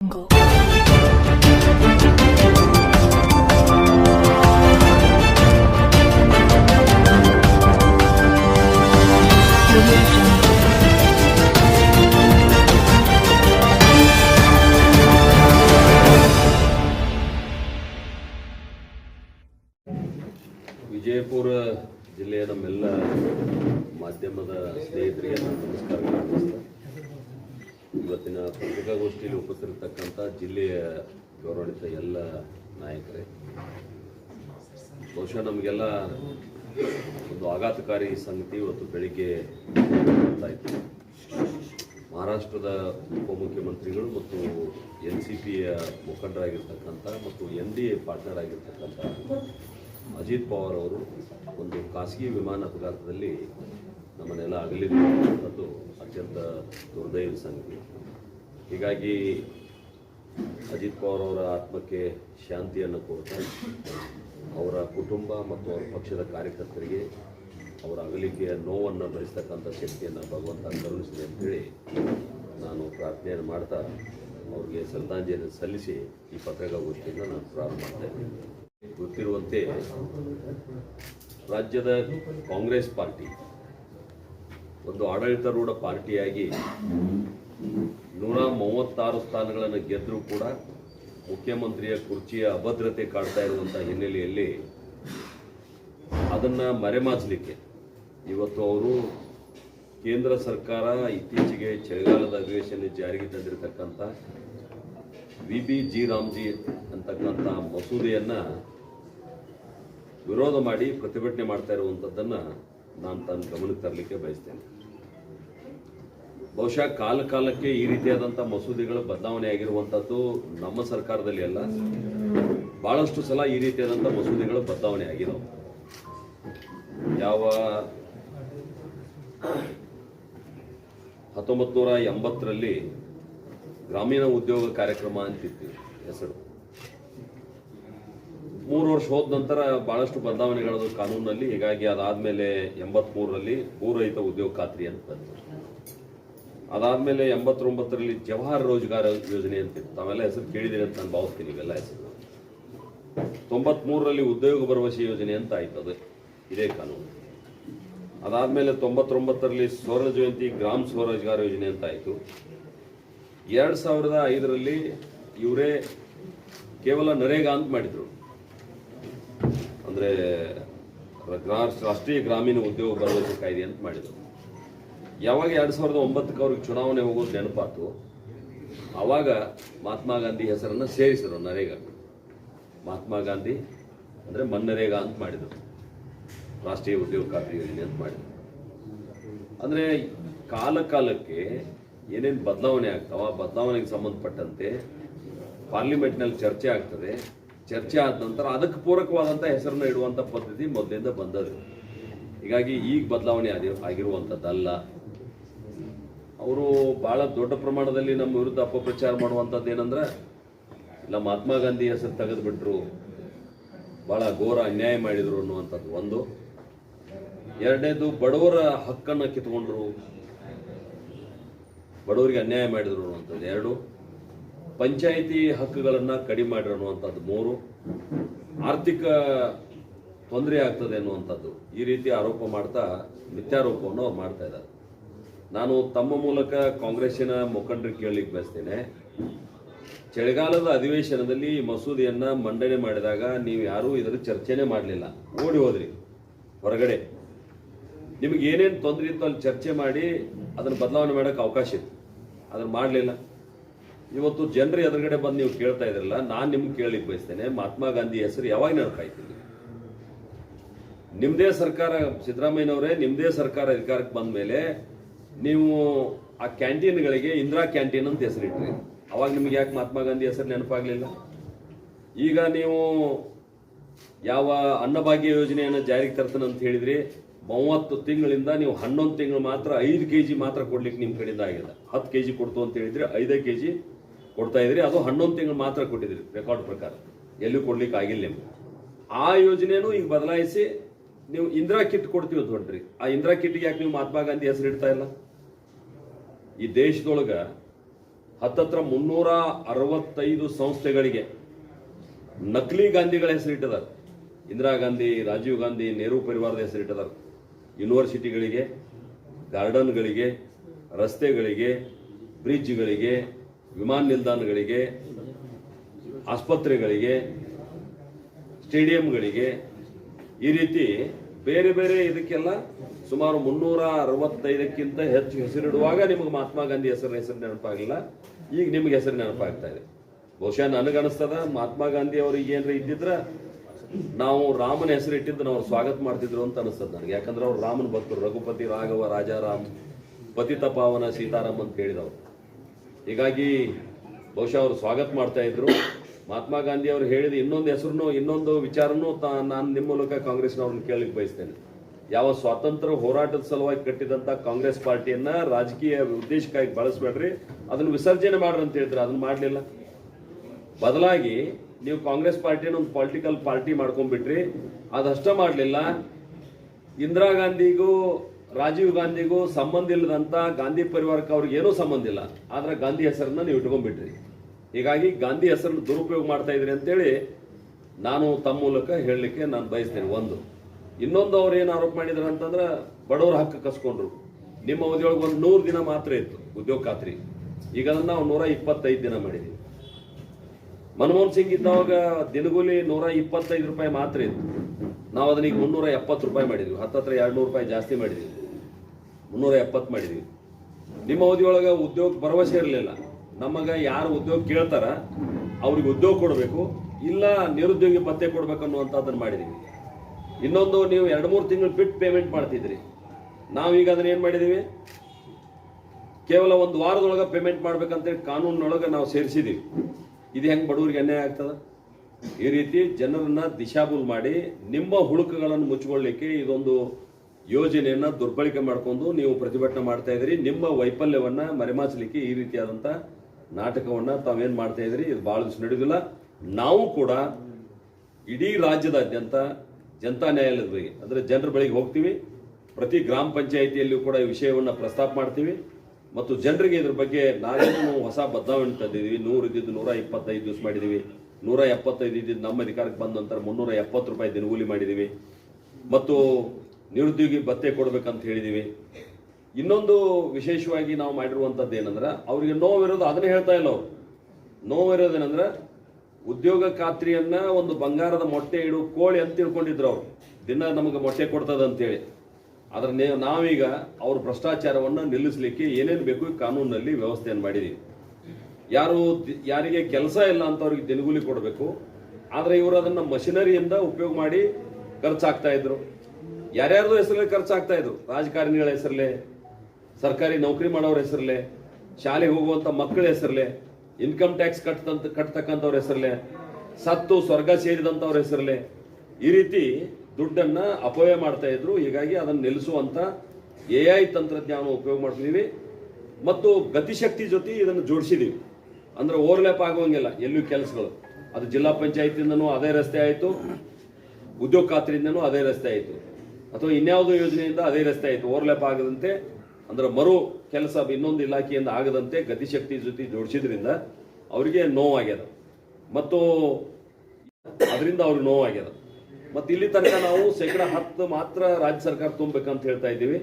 jungle. Audio jungle. Vijayapura ಜಿಲ್ಲೆಯ ನಮ್ಮೆಲ್ಲ ಮಾಧ್ಯಮದ ಸ್ನೇಹಿತರಿಗೆ ನನ್ನ ನಮಸ್ಕಾರಗಳು ಅರ್ಪಿಸ್ತಾ ಇವತ್ತಿನ ಪತ್ರಿಕಾಗೋಷ್ಠಿಯಲ್ಲಿ ಉಪಸ್ಥಿರತಕ್ಕಂಥ ಜಿಲ್ಲೆಯ ಗೌರವಾನ್ವಿತ ಎಲ್ಲ ನಾಯಕರೇ, ಬಹುಶಃ ನಮಗೆಲ್ಲ ಒಂದು ಆಘಾತಕಾರಿ ಸಂಗತಿ ಇವತ್ತು ಬೆಳಿಗ್ಗೆ ಗೊತ್ತಾಯಿತು ಮಹಾರಾಷ್ಟ್ರದ ಉಪಮುಖ್ಯಮಂತ್ರಿಗಳು ಮತ್ತು ಎನ್ ಸಿ ಪಿಯ ಮುಖಂಡರಾಗಿರ್ತಕ್ಕಂಥ ಮತ್ತು ಎನ್ ಡಿ ಎ ಪಾರ್ಟ್ನರ್ ಆಗಿರ್ತಕ್ಕಂಥ ಅಜಿತ್ ಪವಾರ್ ಅವರು ಒಂದು ಖಾಸಗಿ ವಿಮಾನ ಅಪಘಾತದಲ್ಲಿ ನಮ್ಮನ್ನೆಲ್ಲ ಅಗಲಿರುವಂಥದ್ದು ಅತ್ಯಂತ ದುರ್ದೈವ ಸಂಗತಿ. ಹೀಗಾಗಿ ಅಜಿತ್ ಪವಾರ್ ಅವರ ಆತ್ಮಕ್ಕೆ ಶಾಂತಿಯನ್ನು ಕೋರ್ತಾ ಅವರ ಕುಟುಂಬ ಮತ್ತು ಅವರ ಪಕ್ಷದ ಕಾರ್ಯಕರ್ತರಿಗೆ ಅವರ ಅಗಲಿಕೆಯ ನೋವನ್ನು ಭರಿಸ್ತಕ್ಕಂಥ ಶಕ್ತಿಯನ್ನು ಭಗವಂತ ಕರುಣಿಸಿದೆ ಅಂತೇಳಿ ನಾನು ಪ್ರಾರ್ಥನೆಯನ್ನು ಮಾಡ್ತಾ ಅವ್ರಿಗೆ ಶ್ರದ್ಧಾಂಜಲಿ ಸಲ್ಲಿಸಿ ಈ ಪತ್ರಿಕಾಗೋಷ್ಠಿಯನ್ನು ನಾನು ಪ್ರಾರಂಭ ಮಾಡ್ತಾ ಗೊತ್ತಿರುವಂತೆ ರಾಜ್ಯದ ಕಾಂಗ್ರೆಸ್ ಪಾರ್ಟಿ ಒಂದು ಆಡಳಿತಾರೂಢ ಪಾರ್ಟಿಯಾಗಿ ನೂರ ಮೂವತ್ತಾರು ಸ್ಥಾನಗಳನ್ನು ಗೆದ್ದರೂ ಕೂಡ ಮುಖ್ಯಮಂತ್ರಿಯ ಕುರ್ಚಿಯ ಅಭದ್ರತೆ ಕಾಡ್ತಾ ಇರುವಂಥ ಹಿನ್ನೆಲೆಯಲ್ಲಿ ಅದನ್ನು ಮರೆಮಾಚಲಿಕ್ಕೆ ಇವತ್ತು ಅವರು ಕೇಂದ್ರ ಸರ್ಕಾರ ಇತ್ತೀಚೆಗೆ ಚಳಿಗಾಲದ ಅಧಿವೇಶನ ಜಾರಿಗೆ ತಂದಿರತಕ್ಕಂಥ ವಿ ಬಿ ಜಿ ರಾಮ್ಜಿ ಅಂತಕ್ಕಂಥ ಮಸೂದೆಯನ್ನು ವಿರೋಧ ಮಾಡಿ ಪ್ರತಿಭಟನೆ ಮಾಡ್ತಾ ಇರುವಂಥದ್ದನ್ನು ನಾನು ತನ್ನ ಗಮನಕ್ಕೆ ತರಲಿಕ್ಕೆ ಬಯಸ್ತೇನೆ. ಬಹುಶಃ ಕಾಲ ಕಾಲಕ್ಕೆ ಈ ರೀತಿಯಾದಂಥ ಮಸೂದೆಗಳು ಬದಲಾವಣೆ ಆಗಿರುವಂಥದ್ದು ನಮ್ಮ ಸರ್ಕಾರದಲ್ಲಿ ಅಲ್ಲ. ಬಹಳಷ್ಟು ಸಲ ಈ ರೀತಿಯಾದಂಥ ಮಸೂದೆಗಳು ಬದಲಾವಣೆ ಆಗಿದಾವೆ. ಯಾವ ಹತ್ತೊಂಬತ್ತು ನೂರ ಎಂಬತ್ತರಲ್ಲಿ ಗ್ರಾಮೀಣ ಉದ್ಯೋಗ ಕಾರ್ಯಕ್ರಮ ಅಂತಿತ್ತು ಹೆಸರು. ಮೂರು ವರ್ಷ ಹೋದ ನಂತರ ಬಹಳಷ್ಟು ಬದಲಾವಣೆಗಳದು ಕಾನೂನಲ್ಲಿ, ಹೀಗಾಗಿ ಅದಾದ್ಮೇಲೆ ಎಂಬತ್ಮೂರರಲ್ಲಿ ಭೂರಹಿತ ಉದ್ಯೋಗ ಖಾತ್ರಿ ಅಂತ ಅದಾದ್ಮೇಲೆ ಎಂಬತ್ತೊಂಬತ್ತರಲ್ಲಿ ಜವಾಹರ್ ರೋಜ್ಗಾರ್ ಯೋಜನೆ ಅಂತಿತ್ತು ತಾವೆಲ್ಲ ಹೆಸರು ಕೇಳಿದ್ದೀನಿ ಅಂತ ನಾನು ಭಾವಿಸ್ತೀನಿ, ಇವೆಲ್ಲ ಹೆಸರು. ತೊಂಬತ್ಮೂರರಲ್ಲಿ ಉದ್ಯೋಗ ಭರವಸೆ ಯೋಜನೆ ಅಂತ ಆಯ್ತು ಅದು. ಇದೇ ಕಾನೂನು. ಅದಾದ್ಮೇಲೆ ತೊಂಬತ್ತೊಂಬತ್ತರಲ್ಲಿ ಸ್ವರ್ಣ ಜಯಂತಿ, ಗ್ರಾಮ ಸ್ವರೋಜ್ಗಾರ್ ಯೋಜನೆ ಅಂತ ಆಯಿತು. ಎರಡು ಸಾವಿರದ ಐದರಲ್ಲಿ ಇವರೇ ಕೇವಲ ನರೇಗಾ ಅಂತ ಮಾಡಿದ್ರು. ಅಂದರೆ ರಾಷ್ಟ್ರೀಯ ಗ್ರಾಮೀಣ ಉದ್ಯೋಗ ಭರವಸೆ ಕಾಯ್ದೆ ಅಂತ ಮಾಡಿದ್ರು. ಯಾವಾಗ ಎರಡು ಸಾವಿರದ ಒಂಬತ್ತಕ್ಕೆ ಅವ್ರಿಗೆ ಚುನಾವಣೆ ಹೋಗೋದು ನೆನಪಾತು. ಆವಾಗ ಮಹಾತ್ಮ ಗಾಂಧಿ ಹೆಸರನ್ನು ಸೇರಿಸಿದರು ನರೇಗಾ. ಮಹಾತ್ಮ ಗಾಂಧಿ ಅಂದರೆ ಮನ್ನರೇಗಾ ಅಂತ ಮಾಡಿದರು. ರಾಷ್ಟ್ರೀಯ ಉದ್ಯೋಗ ಖಾತ್ರಿ ಯೋಜನೆ ಅಂತ ಮಾಡಿದ್ರು. ಅಂದರೆ ಕಾಲ ಕಾಲಕ್ಕೆ ಏನೇನು ಬದಲಾವಣೆ ಆಗ್ತಾವ, ಬದಲಾವಣೆಗೆ ಸಂಬಂಧಪಟ್ಟಂತೆ ಪಾರ್ಲಿಮೆಂಟ್ನಲ್ಲಿ ಚರ್ಚೆ ಆಗ್ತದೆ. ಚರ್ಚೆ ಆದ ನಂತರ ಅದಕ್ಕೆ ಪೂರಕವಾದಂಥ ಹೆಸರನ್ನ ಇಡುವಂಥ ಪದ್ಧತಿ ಮೊದಲಿಂದ ಬಂದದ್ದು. ಹೀಗಾಗಿ ಈಗ ಬದಲಾವಣೆ ಆಗಿರುವಂಥದ್ದಲ್ಲ ಅವರು ಭಾಳ ದೊಡ್ಡ ಪ್ರಮಾಣದಲ್ಲಿ ನಮ್ಮ ವಿರುದ್ಧ ಅಪಪ್ರಚಾರ ಮಾಡುವಂಥದ್ದು ಏನಂದ್ರೆ ನಮ್ಮ ಮಹಾತ್ಮ ಗಾಂಧಿ ಹೆಸರು ತೆಗೆದುಬಿಟ್ರು ಭಾಳ ಘೋರ ಅನ್ಯಾಯ ಮಾಡಿದ್ರು ಅನ್ನುವಂಥದ್ದು ಒಂದು. ಎರಡನೇದು, ಬಡವರ ಹಕ್ಕನ್ನು ಕಿತ್ಕೊಂಡ್ರು, ಬಡವರಿಗೆ ಅನ್ಯಾಯ ಮಾಡಿದ್ರು ಅನ್ನುವಂಥದ್ದು ಎರಡು. ಪಂಚಾಯಿತಿ ಹಕ್ಕುಗಳನ್ನು ಕಡಿಮೆ ಮಾಡಿರು ಅನ್ನುವಂಥದ್ದು ಮೂರು. ಆರ್ಥಿಕ ತೊಂದರೆ ಆಗ್ತದೆ ಅನ್ನುವಂಥದ್ದು ಈ ರೀತಿ ಆರೋಪ ಮಾಡ್ತಾ, ಮಿಥ್ಯಾರೋಪವನ್ನು ಅವ್ರು ಮಾಡ್ತಾ ಇದ್ದಾರೆ. ನಾನು ತಮ್ಮ ಮೂಲಕ ಕಾಂಗ್ರೆಸ್ಸಿನ ಮುಖಂಡರು ಕೇಳಲಿಕ್ಕೆ ಬಯಸ್ತೇನೆ. ಚಳಿಗಾಲದ ಅಧಿವೇಶನದಲ್ಲಿ ಮಸೂದೆಯನ್ನು ಮಂಡನೆ ಮಾಡಿದಾಗ ನೀವು ಯಾರೂ ಇದರ ಚರ್ಚೆನೇ ಮಾಡಲಿಲ್ಲ. ಓಡಿ ಹೋದ್ರಿ, ಹೊರಗಡೆ. ನಿಮಗೆ ಏನೇನು ತೊಂದರೆ ಇತ್ತು ಅಲ್ಲಿ ಚರ್ಚೆ ಮಾಡಿ ಅದನ್ನು ಬದಲಾವಣೆ ಮಾಡೋಕ್ಕೆ ಅವಕಾಶ ಇತ್ತು. ಅದನ್ನು ಮಾಡಲಿಲ್ಲ. ಇವತ್ತು ಜನರು ಎದುರುಗಡೆ ಬಂದು ನೀವು ಕೇಳ್ತಾ ಇದ್ರಲ್ಲ, ನಾನು ನಿಮ್ಗೆ ಕೇಳಲಿಕ್ಕೆ ಬಯಸ್ತೇನೆ. ಮಹಾತ್ಮ ಗಾಂಧಿ ಹೆಸರು ಯಾವಾಗ ನೆನಪಾಯ್ತಿಲ್ಲ ನಿಮ್ಮದೇ ಸರ್ಕಾರ, ಸಿದ್ದರಾಮಯ್ಯನವರೇ ನಿಮ್ಮದೇ ಸರ್ಕಾರ ಅಧಿಕಾರಕ್ಕೆ ಬಂದ ಮೇಲೆ ನೀವು ಆ ಕ್ಯಾಂಟೀನ್ಗಳಿಗೆ ಇಂದಿರಾ ಕ್ಯಾಂಟೀನ್ ಅಂತ ಹೆಸರಿಟ್ರಿ. ಅವಾಗ ನಿಮ್ಗೆ ಯಾಕೆ ಮಹಾತ್ಮ ಗಾಂಧಿ ಹೆಸರು ನೆನಪಾಗಲಿಲ್ಲ? ಈಗ ನೀವು ಯಾವ ಅನ್ನಭಾಗ್ಯ ಯೋಜನೆಯನ್ನು ಜಾರಿಗೆ ತರ್ತಾನೆ ಅಂತ ಹೇಳಿದ್ರಿ, ಮೂವತ್ತು ತಿಂಗಳಿಂದ ನೀವು ಹನ್ನೊಂದು ತಿಂಗಳು ಮಾತ್ರ ಐದು ಕೆ ಜಿ ಮಾತ್ರ ಕೊಡ್ಲಿಕ್ಕೆ ನಿಮ್ಮ ಕಡೆಯಿಂದ ಆಗಿಲ್ಲ ಹತ್ತು ಕೆ ಜಿ ಕೊಡ್ತು ಅಂತ ಹೇಳಿದ್ರೆ ಐದೇ ಕೆ ಜಿ ಕೊಡ್ತಾ ಇದ್ರಿ ಅದು ಹನ್ನೊಂದು ತಿಂಗಳು ಮಾತ್ರ ಕೊಟ್ಟಿದ್ರಿ ರೆಕಾರ್ಡ್ ಪ್ರಕಾರ. ಎಲ್ಲೂ ಕೊಡ್ಲಿಕ್ಕೆ ಆಗಿಲ್ಲ ನಿಮ್ಗೆ. ಆ ಯೋಜನೆನೂ ಈಗ ಬದಲಾಯಿಸಿ ನೀವು ಇಂದಿರಾ ಕಿಟ್ ಕೊಡ್ತೀವಿ ಅಂತ ಆ ಇಂದಿರಾ ಕಿಟ್ಗೆ ಯಾಕೆ ನೀವು ಮಹಾತ್ಮ ಗಾಂಧಿ ಹೆಸರು ಇಡ್ತಾ ಇಲ್ಲ? ಈ ದೇಶದೊಳಗೆ ಹತ್ತತ್ರ ಮುನ್ನೂರ ಅರವತ್ತೈದು ಸಂಸ್ಥೆಗಳಿಗೆ ನಕಲಿ ಗಾಂಧಿಗಳ ಹೆಸರಿಟ್ಟಿದ್ದಾರೆ. ಇಂದಿರಾ ಗಾಂಧಿ, ರಾಜೀವ್ ಗಾಂಧಿ, ನೆಹರು ಪರಿವಾರದ ಹೆಸರಿಟ್ಟದಾರ ಯೂನಿವರ್ಸಿಟಿಗಳಿಗೆ, ಗಾರ್ಡನ್ಗಳಿಗೆ, ರಸ್ತೆಗಳಿಗೆ, ಬ್ರಿಡ್ಜ್ಗಳಿಗೆ, ವಿಮಾನ ನಿಲ್ದಾಣಗಳಿಗೆ, ಆಸ್ಪತ್ರೆಗಳಿಗೆ, ಸ್ಟೇಡಿಯಂಗಳಿಗೆ ಈ ರೀತಿ ಬೇರೆ ಬೇರೆ ಇದಕ್ಕೆಲ್ಲ ಸುಮಾರು ಮುನ್ನೂರ ಅರವತ್ತೈದಕ್ಕಿಂತ ಹೆಚ್ಚು ಹೆಸರಿಡುವಾಗ ನಿಮಗೆ ಮಹಾತ್ಮ ಗಾಂಧಿ ಹೆಸರಿನ ಹೆಸರು ನೆನಪಾಗಲಿಲ್ಲ. ಈಗ ನಿಮ್ಗೆ ಹೆಸರು ನೆನಪಾಗ್ತಾ ಇದೆ. ಬಹುಶಃ ನನಗನ್ನಿಸ್ತದ ಮಹಾತ್ಮ ಗಾಂಧಿ ಅವ್ರಿಗೆ ಏನ್ರ ಇದ್ದಿದ್ರ ನಾವು ರಾಮನ ಹೆಸರು ಇಟ್ಟಿದ್ದು ನಾವು ಸ್ವಾಗತ ಮಾಡ್ತಿದ್ರು ಅಂತ ಅನಿಸ್ತದ ನನಗೆ. ಯಾಕಂದ್ರೆ ಅವ್ರು ರಾಮನ ಭಕ್ತರು, ರಘುಪತಿ ರಾಘವ, ರಾಜಾರಾಮ್, ಪತಿತ ಪಾವನ, ಸೀತಾರಾಮ್ ಅಂತ ಹೇಳಿದವರು. ಹೀಗಾಗಿ ಬಹುಶಃ ಅವರು ಸ್ವಾಗತ ಮಾಡ್ತಾ ಇದ್ರು. ಮಹಾತ್ಮ ಗಾಂಧಿ ಅವರು ಹೇಳಿದ ಇನ್ನೊಂದು ಹೆಸರು ಇನ್ನೊಂದು ವಿಚಾರನೂ ನಾನು ನಿಮ್ಮ ಮೂಲಕ ಕಾಂಗ್ರೆಸ್ನವ್ರನ್ನ ಕೇಳಲಿಕ್ಕೆ ಬಯಸ್ತೇನೆ. ಯಾವ ಸ್ವಾತಂತ್ರ್ಯ ಹೋರಾಟದ ಸಲುವಾಗಿ ಕಟ್ಟಿದಂತ ಕಾಂಗ್ರೆಸ್ ಪಾರ್ಟಿಯನ್ನ ರಾಜಕೀಯ ಉದ್ದೇಶಕ್ಕಾಗಿ ಬಳಸಬೇಡ್ರಿ, ಅದನ್ನು ವಿಸರ್ಜನೆ ಮಾಡ್ರಿ ಅಂತ ಹೇಳಿದ್ರೆ, ಅದನ್ನ ಮಾಡಲಿಲ್ಲ. ಬದಲಾಗಿ ನೀವು ಕಾಂಗ್ರೆಸ್ ಪಾರ್ಟಿನ ಒಂದು ಪೊಲಿಟಿಕಲ್ ಪಾರ್ಟಿ ಮಾಡ್ಕೊಂಡ್ಬಿಟ್ರಿ ಅದಷ್ಟ ಮಾಡಲಿಲ್ಲ. ಇಂದಿರಾ ಗಾಂಧಿಗೂ, ರಾಜೀವ್ ಗಾಂಧಿಗೂ ಸಂಬಂಧ ಇಲ್ಲದಂತ ಗಾಂಧಿ ಪರಿವಾರಕ್ಕೆ ಅವ್ರಿಗೆ ಏನೂ ಸಂಬಂಧ ಇಲ್ಲ. ಆದ್ರೆ ಗಾಂಧಿ ಹೆಸರನ್ನ ನೀವು ಇಟ್ಕೊಂಡ್ಬಿಟ್ರಿ. ಹೀಗಾಗಿ ಗಾಂಧಿ ಹೆಸರನ್ನು ದುರುಪಯೋಗ ಮಾಡ್ತಾ ಇದ್ರಿ ಅಂತೇಳಿ ನಾನು ತಮ್ಮ ಮೂಲಕ ಹೇಳಲಿಕ್ಕೆ ನಾನು ಬಯಸ್ತೇನೆ. ಒಂದು, ಇನ್ನೊಂದು ಅವ್ರು ಏನು ಆರೋಪ ಮಾಡಿದ್ರು ಅಂತಂದ್ರೆ ಬಡವರ ಹಕ್ಕು ಕಸ್ಕೊಂಡ್ರು. ನಿಮ್ಮ ಅವಧಿಯೊಳಗೆ ಒಂದು ನೂರು ದಿನ ಮಾತ್ರ ಇತ್ತು ಉದ್ಯೋಗ ಖಾತ್ರಿ. ಈಗ ಅದನ್ನು ನಾವು ನೂರ ಇಪ್ಪತ್ತೈದು ದಿನ ಮಾಡಿದ್ದೀವಿ ಮನಮೋಹನ್ ಸಿಂಗ್ ಇದ್ದಾವಾಗ ದಿನಗೂಲಿ ನೂರ ಇಪ್ಪತ್ತೈದು ರೂಪಾಯಿ ಮಾತ್ರ ಇತ್ತು. ನಾವು ಅದನ್ನ ಈಗ ಮುನ್ನೂರ ಎಪ್ಪತ್ತು ರೂಪಾಯಿ ಮಾಡಿದ್ವಿ. ಹತ್ತತ್ರ ಎರಡು ನೂರು ರೂಪಾಯಿ ಜಾಸ್ತಿ ಮಾಡಿದ್ವಿ. ಮುನ್ನೂರ ಎಪ್ಪತ್ತು ಮಾಡಿದ್ವಿ. ನಿಮ್ಮ ಅವಧಿಯೊಳಗೆ ಉದ್ಯೋಗ ಭರವಸೆ ಇರಲಿಲ್ಲ. ನಮಗ ಯಾರು ಉದ್ಯೋಗ ಕೇಳ್ತಾರ, ಅವ್ರಿಗೆ ಉದ್ಯೋಗ ಕೊಡಬೇಕು, ಇಲ್ಲ ನಿರುದ್ಯೋಗಿ ಪತ್ತೆ ಕೊಡ್ಬೇಕು ಅನ್ನುವಂಥದ್ದನ್ನು ಮಾಡಿದೀವಿ. ಇನ್ನೊಂದು ನೀವು ಎರಡು ಮೂರು ತಿಂಗಳು ಬಿಟ್ಟು ಪೇಮೆಂಟ್ ಮಾಡ್ತಿದ್ರಿ. ನಾವೀಗ ಅದನ್ನ ಏನು ಮಾಡಿದೀವಿ? ಕೇವಲ ಒಂದು ವಾರದೊಳಗೆ ಪೇಮೆಂಟ್ ಮಾಡ್ಬೇಕಂತೇಳಿ ಕಾನೂನಿನೊಳಗೆ ನಾವು ಸೇರಿಸಿದೀವಿ. ಇದು ಹೆಂಗೆ ಬಡವರಿಗೆ ಅನ್ಯಾಯ ಆಗ್ತದ? ಈ ರೀತಿ ಜನರನ್ನ ದಿಶಾಬುಲ್ ಮಾಡಿ ನಿಮ್ಮ ಹುಳುಕುಗಳನ್ನು ಮುಚ್ಚಿಕೊಳ್ಳಿಕ್ಕೆ ಇದೊಂದು ಯೋಜನೆಯನ್ನ ದುರ್ಬಳಕೆ ಮಾಡಿಕೊಂಡು ನೀವು ಪ್ರತಿಭಟನೆ ಮಾಡ್ತಾ ಇದ್ದೀರಿ. ನಿಮ್ಮ ವೈಫಲ್ಯವನ್ನ ಮರೆಮಾಚಲಿಕ್ಕೆ ಈ ರೀತಿಯಾದಂಥ ನಾಟಕವನ್ನ ತಾವೇನ್ ಮಾಡ್ತಾ ಇದ್ರಿ? ಇದು ಬಹಳ ದಿವಸ ನಡೆಯೋದಿಲ್ಲ ನಾವು ಕೂಡ ಇಡೀ ರಾಜ್ಯದಾದ್ಯಂತ ಜನತಾ ನ್ಯಾಯಾಲಯದ ಬಗ್ಗೆ ಅಂದ್ರೆ ಜನರ ಬಳಿಗೆ ಹೋಗ್ತೀವಿ. ಪ್ರತಿ ಗ್ರಾಮ ಪಂಚಾಯಿತಿಯಲ್ಲಿಯೂ ಕೂಡ ಈ ವಿಷಯವನ್ನು ಪ್ರಸ್ತಾಪ ಮಾಡ್ತೀವಿ. ಮತ್ತು ಜನರಿಗೆ ಇದ್ರ ಬಗ್ಗೆ ನಾವೇನು ಹೊಸ ಬದಲಾವಣೆ ತಂದಿದ್ದೀವಿ. ನೂರು ಇದ್ದಿದ್ದು ನೂರ ಇಪ್ಪತ್ತೈದು ದಿವಸ ಮಾಡಿದ್ದೀವಿ. ನೂರ ಎಪ್ಪತ್ತೈದು ಇದ್ದಿದ್ದು ನಮ್ಮ ಅಧಿಕಾರಕ್ಕೆ ಬಂದ ನಂತರ ಮುನ್ನೂರ ಎಪ್ಪತ್ತು ರೂಪಾಯಿ ದಿನಗೂಲಿ ಮಾಡಿದ್ದೀವಿ. ಮತ್ತು ನಿರುದ್ಯೋಗಿ ಭತ್ತೆ ಕೊಡಬೇಕಂತ ಹೇಳಿದೀವಿ ಇನ್ನೊಂದು ವಿಶೇಷವಾಗಿ ನಾವು ಮಾಡಿರುವಂಥದ್ದು ಏನಂದ್ರೆ, ಅವರಿಗೆ ನೋವಿರೋದು ಅದನ್ನೇ ಹೇಳ್ತಾ ಇಲ್ಲ ಅವರು. ನೋವಿರೋದೇನಂದ್ರೆ ಉದ್ಯೋಗ ಖಾತ್ರಿಯನ್ನ ಒಂದು ಬಂಗಾರದ ಮೊಟ್ಟೆ ಇಡು, ಕೋಳಿ ಅಂತ ತಿಳ್ಕೊಂಡಿದ್ರು ಅವರು. ದಿನ ನಮಗೆ ಮೊಟ್ಟೆ ಕೊಡ್ತದ ಅಂತೇಳಿ. ಆದ್ರೆ ನೇ- ನಾವೀಗ ಅವ್ರ ಭ್ರಷ್ಟಾಚಾರವನ್ನು ನಿಲ್ಲಿಸಲಿಕ್ಕೆ ಏನೇನು ಬೇಕು ಕಾನೂನಿನಲ್ಲಿ ವ್ಯವಸ್ಥೆಯನ್ನು ಮಾಡಿದೀವಿ. ಯಾರು ಯಾರಿಗೆ ಕೆಲಸ ಇಲ್ಲ ಅಂತ ಅವ್ರಿಗೆ ದಿನಗೂಲಿ ಕೊಡಬೇಕು. ಆದ್ರೆ ಇವರು ಅದನ್ನ ಮಷಿನರಿಯಿಂದ ಉಪಯೋಗ ಮಾಡಿ ಖರ್ಚಾಗ್ತಾ ಇದ್ರು. ಯಾರ್ಯಾರ್ದು ಹೆಸರಲ್ಲಿ ಖರ್ಚಾಗ್ತಾ ಇದ್ರು? ರಾಜಕಾರಣಿಗಳ ಹೆಸರಲ್ಲೇ. ಸರ್ಕಾರಿ ನೌಕರಿ ಮಾಡೋರ ಹೆಸರಲ್ಲೇ ಶಾಲೆಗೆ ಹೋಗುವಂತ ಮಕ್ಕಳ ಹೆಸರಲ್ಲೇ ಇನ್ಕಮ್ ಟ್ಯಾಕ್ಸ್ ಕಟ್ಟಂತ ಕಟ್ತಕ್ಕಂಥವ್ರ ಹೆಸರಲ್ಲೇ ಸತ್ತು, ಸ್ವರ್ಗ ಸೇರಿದಂಥವ್ರ ಹೆಸರಲ್ಲೇ ಈ ರೀತಿ ದುಡ್ಡನ್ನ ಅಪವ್ಯಯ ಮಾಡ್ತಾ ಇದ್ರು. ಹೀಗಾಗಿ ಅದನ್ನು ನಿಲ್ಲಿಸುವಂಥ ಎ ಐ ತಂತ್ರಜ್ಞಾನ ಉಪಯೋಗ ಮಾಡ್ತಿದೀವಿ. ಮತ್ತು ಗತಿಶಕ್ತಿ ಜೊತೆ ಇದನ್ನು ಜೋಡಿಸಿದ್ದೀವಿ ಅಂದ್ರೆ ಓವರ್ಲ್ಯಾಪ್ ಆಗುವಂಗಿಲ್ಲ ಎಲ್ಲೂ ಕೆಲಸಗಳು. ಅದು ಜಿಲ್ಲಾ ಪಂಚಾಯತಿಂದನೂ ಅದೇ ರಸ್ತೆ ಆಯಿತು, ಉದ್ಯೋಗ ಖಾತ್ರಿಯಿಂದನೂ ಅದೇ ರಸ್ತೆ ಆಯಿತು. ಅಥವಾ ಇನ್ಯಾವುದೋ ಯೋಜನೆಯಿಂದ ಅದೇ ರಸ್ತೆ ಆಯಿತು, ಓವರ್ಲ್ಯಾಪ್ ಆಗದಂತೆ ಅಂದ್ರೆ ಮರು ಕೆಲಸ ಇನ್ನೊಂದು ಇಲಾಖೆಯಿಂದ ಆಗದಂತೆ ಗತಿಶಕ್ತಿ ಜೊತೆ ಜೋಡಿಸಿದ್ರಿಂದ ಅವರಿಗೆ ನೋವಾಗ್ಯದ. ಮತ್ತು ಅದರಿಂದ ಅವ್ರಿಗೆ ನೋವಾಗ್ಯದ. ಮತ್ತು ಇಲ್ಲಿ ತನಕ ನಾವು ಶೇಕಡ ಹತ್ತು ಮಾತ್ರ ರಾಜ್ಯ ಸರ್ಕಾರ ತುಂಬಬೇಕಂತ ಹೇಳ್ತಾ ಇದ್ದೀವಿ.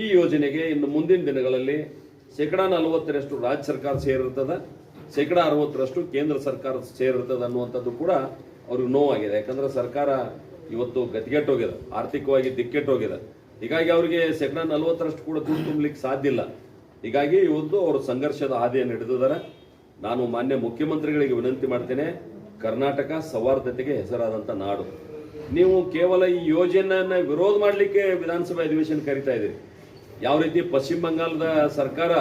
ಈ ಯೋಜನೆಗೆ ಇನ್ನು ಮುಂದಿನ ದಿನಗಳಲ್ಲಿ ಶೇಕಡ ನಲವತ್ತರಷ್ಟು ರಾಜ್ಯ ಸರ್ಕಾರ ಸೇರಿರ್ತದೆ, ಶೇಕಡ ಅರವತ್ತರಷ್ಟು ಕೇಂದ್ರ ಸರ್ಕಾರ ಸೇರಿರ್ತದೆ ಅನ್ನುವಂಥದ್ದು ಕೂಡ ಅವ್ರಿಗೆ ನೋವಾಗಿದೆ. ಯಾಕಂದ್ರೆ ಸರ್ಕಾರ ಇವತ್ತು ಗತಿಗೆಟ್ಟೋಗಿದೆ ಆರ್ಥಿಕವಾಗಿ ದಿಕ್ಕೆಟ್ಟೋಗಿದೆ. ಹೀಗಾಗಿ ಅವರಿಗೆ ಶೇಕಡ ನಲವತ್ತರಷ್ಟು ಕೂಡ ದುಡ್ಡು ತುಂಬಲಿಕ್ಕೆ ಸಾಧ್ಯ ಇಲ್ಲ. ಹೀಗಾಗಿ ಇವತ್ತು ಅವರು ಸಂಘರ್ಷದ ಹಾದಿಯನ್ನು ಹಿಡಿದಿದ್ದಾರೆ. ನಾನು ಮಾನ್ಯ ಮುಖ್ಯಮಂತ್ರಿಗಳಿಗೆ ವಿನಂತಿ ಮಾಡ್ತೇನೆ, ಕರ್ನಾಟಕ ಸೌಹಾರ್ದತೆಗೆ ಹೆಸರಾದಂಥ ನಾಡು. ನೀವು ಕೇವಲ ಈ ಯೋಜನೆಯನ್ನ ವಿರೋಧ ಮಾಡಲಿಕ್ಕೆ ವಿಧಾನಸಭೆ ಅಧಿವೇಶನ ಕರಿತಾ ಇದ್ದೀರಿ. ಯಾವ ರೀತಿ ಪಶ್ಚಿಮ ಬಂಗಾಳದ ಸರ್ಕಾರ,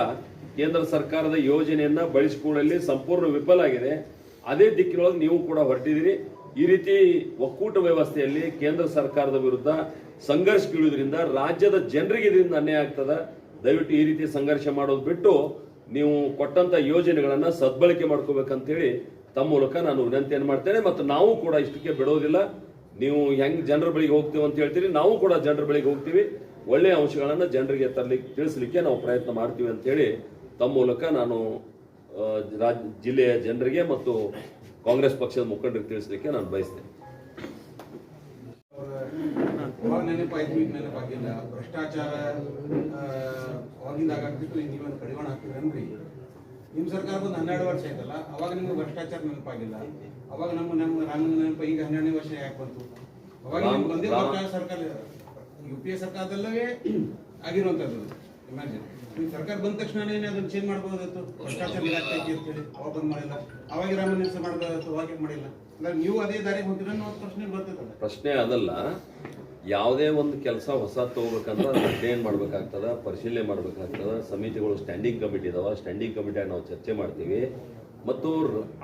ಕೇಂದ್ರ ಸರ್ಕಾರದ ಯೋಜನೆಯನ್ನ ಬಳಸಿಕೊಳ್ಳಲಿ ಸಂಪೂರ್ಣ ವಿಫಲ ಆಗಿದೆ. ಅದೇ ದಿಕ್ಕಿನೊಳಗೆ ನೀವು ಕೂಡ ಹೊರಟಿದ್ದೀರಿ. ಈ ರೀತಿ ಒಕ್ಕೂಟ ವ್ಯವಸ್ಥೆಯಲ್ಲಿ ಕೇಂದ್ರ ಸರ್ಕಾರದ ವಿರುದ್ಧ ಸಂಘರ್ಷಗಿಳುವುದರಿಂದ ರಾಜ್ಯದ ಜನರಿಗೆ ಇದರಿಂದ ಅನ್ಯಾಯ ಆಗ್ತದ. ದಯವಿಟ್ಟು ಈ ರೀತಿ ಸಂಘರ್ಷ ಮಾಡೋದು ಬಿಟ್ಟು ನೀವು ಕೊಟ್ಟಂತ ಯೋಜನೆಗಳನ್ನ ಸದ್ಬಳಕೆ ಮಾಡ್ಕೋಬೇಕಂತ ಹೇಳಿ ತಮ್ಮ ಮೂಲಕ ನಾನು ವಿನಂತಿಯನ್ನು ಮಾಡ್ತೇನೆ. ಮತ್ತು ನಾವು ಕೂಡ ಇಷ್ಟಕ್ಕೆ ಬಿಡೋದಿಲ್ಲ. ನೀವು ಹೆಂಗ್ ಜನರ ಬಳಿಗೆ ಹೋಗ್ತೀವಿ ಅಂತ ಹೇಳ್ತೀರಿ. ನಾವು ಕೂಡ ಜನರ ಬಳಿಗೆ ಹೋಗ್ತೀವಿ. ಒಳ್ಳೆಯ ಅಂಶಗಳನ್ನು ಜನರಿಗೆ ತರಲಿಕ್ಕೆ ತಿಳಿಸ್ಲಿಕ್ಕೆ ನಾವು ಪ್ರಯತ್ನ ಮಾಡ್ತೀವಿ ಅಂತ ಹೇಳಿ ತಮ್ಮ ಮೂಲಕ ನಾನು ರಾಜ್, ಜಿಲ್ಲೆಯ ಜನರಿಗೆ ಮತ್ತು ಕಾಂಗ್ರೆಸ್ ಪಕ್ಷದ ಮುಖಂಡರಿಗೆ ತಿಳಿಸಲಿಕ್ಕೆ ನಾನು ಬಯಸ್ತೇನೆ. ಅವಾಗ ನೆನಪಾಯ್ತು ಈಗ ನೆನಪಾಗಿಲ್ಲ ಭ್ರಷ್ಟಾಚಾರ ಅವಾಗಿಂದಾಗ ಆಗ್ತಿತ್ತು ಈಗ ನೀವೇನು ಕಡಿವಾಣ ಅನ್ರಿ ನಿಮ್ಮ ಸರ್ಕಾರ ಬಂದು ಹನ್ನೆರಡು ವರ್ಷ ಆಯ್ತಲ್ಲ ಅವಾಗ ನಿಮ್ಗೆ ಭ್ರಷ್ಟಾಚಾರ ನೆನಪಾಗಿಲ್ಲ. ಅವಾಗ ನಮ್ಮ ನಮ್ಮ ರಾಮನ ನೆನಪ ಈಗ ಹನ್ನೆರಡನೇ ವರ್ಷ ಯಾಕೆ ಬಂತು? ಅವಾಗ ನಿಮ್ಗೆ ಒಂದೇ ಸರ್ಕಾರ ಯು ಪಿ ಎ ಸರ್ಕಾರದಲ್ಲವೇ ಆಗಿರುವಂಥದ್ದು. ಇಮ್ಯಾಜಿನ್ ನಿಮ್ಮ ಸರ್ಕಾರ ಬಂದ ತಕ್ಷಣನೇ ಅದನ್ನ ಚೇಂಜ್ ಮಾಡ್ಬೋದಿತ್ತು ಭ್ರಷ್ಟಾಚಾರ ಐತಿ ಅಂತೇಳಿ ಅವಾಗ ಬಂದ್ ಮಾಡಿಲ್ಲ. ಅವಾಗ ರಾಮ ನಿಲ್ಸ ಮಾಡ್ಬೋದಿತ್ತು ಅವಾಗ ಮಾಡಿಲ್ಲ. ಅಂದ್ರೆ ನೀವು ಅದೇ ದಾರಿಗೆ ಅನ್ನೋ ಪ್ರಶ್ನೆ ಬರ್ತೈತಲ್ಲ ಪ್ರಶ್ನೆ ಅದಲ್ಲ. ಯಾವುದೇ ಒಂದು ಕೆಲಸ ಹೊಸ ತಗೋಬೇಕಂದ್ರೆ ಅಧ್ಯಯನ ಮಾಡಬೇಕಾಗ್ತದೆ, ಪರಿಶೀಲನೆ ಮಾಡ್ಬೇಕಾಗ್ತದೆ, ಸಮಿತಿಗಳು ಸ್ಟ್ಯಾಂಡಿಂಗ್ ಕಮಿಟಿ ಇದಾವೆ ಸ್ಟ್ಯಾಂಡಿಂಗ್ ಕಮಿಟಿಯಾಗಿ ನಾವು ಚರ್ಚೆ ಮಾಡ್ತೀವಿ. ಮತ್ತು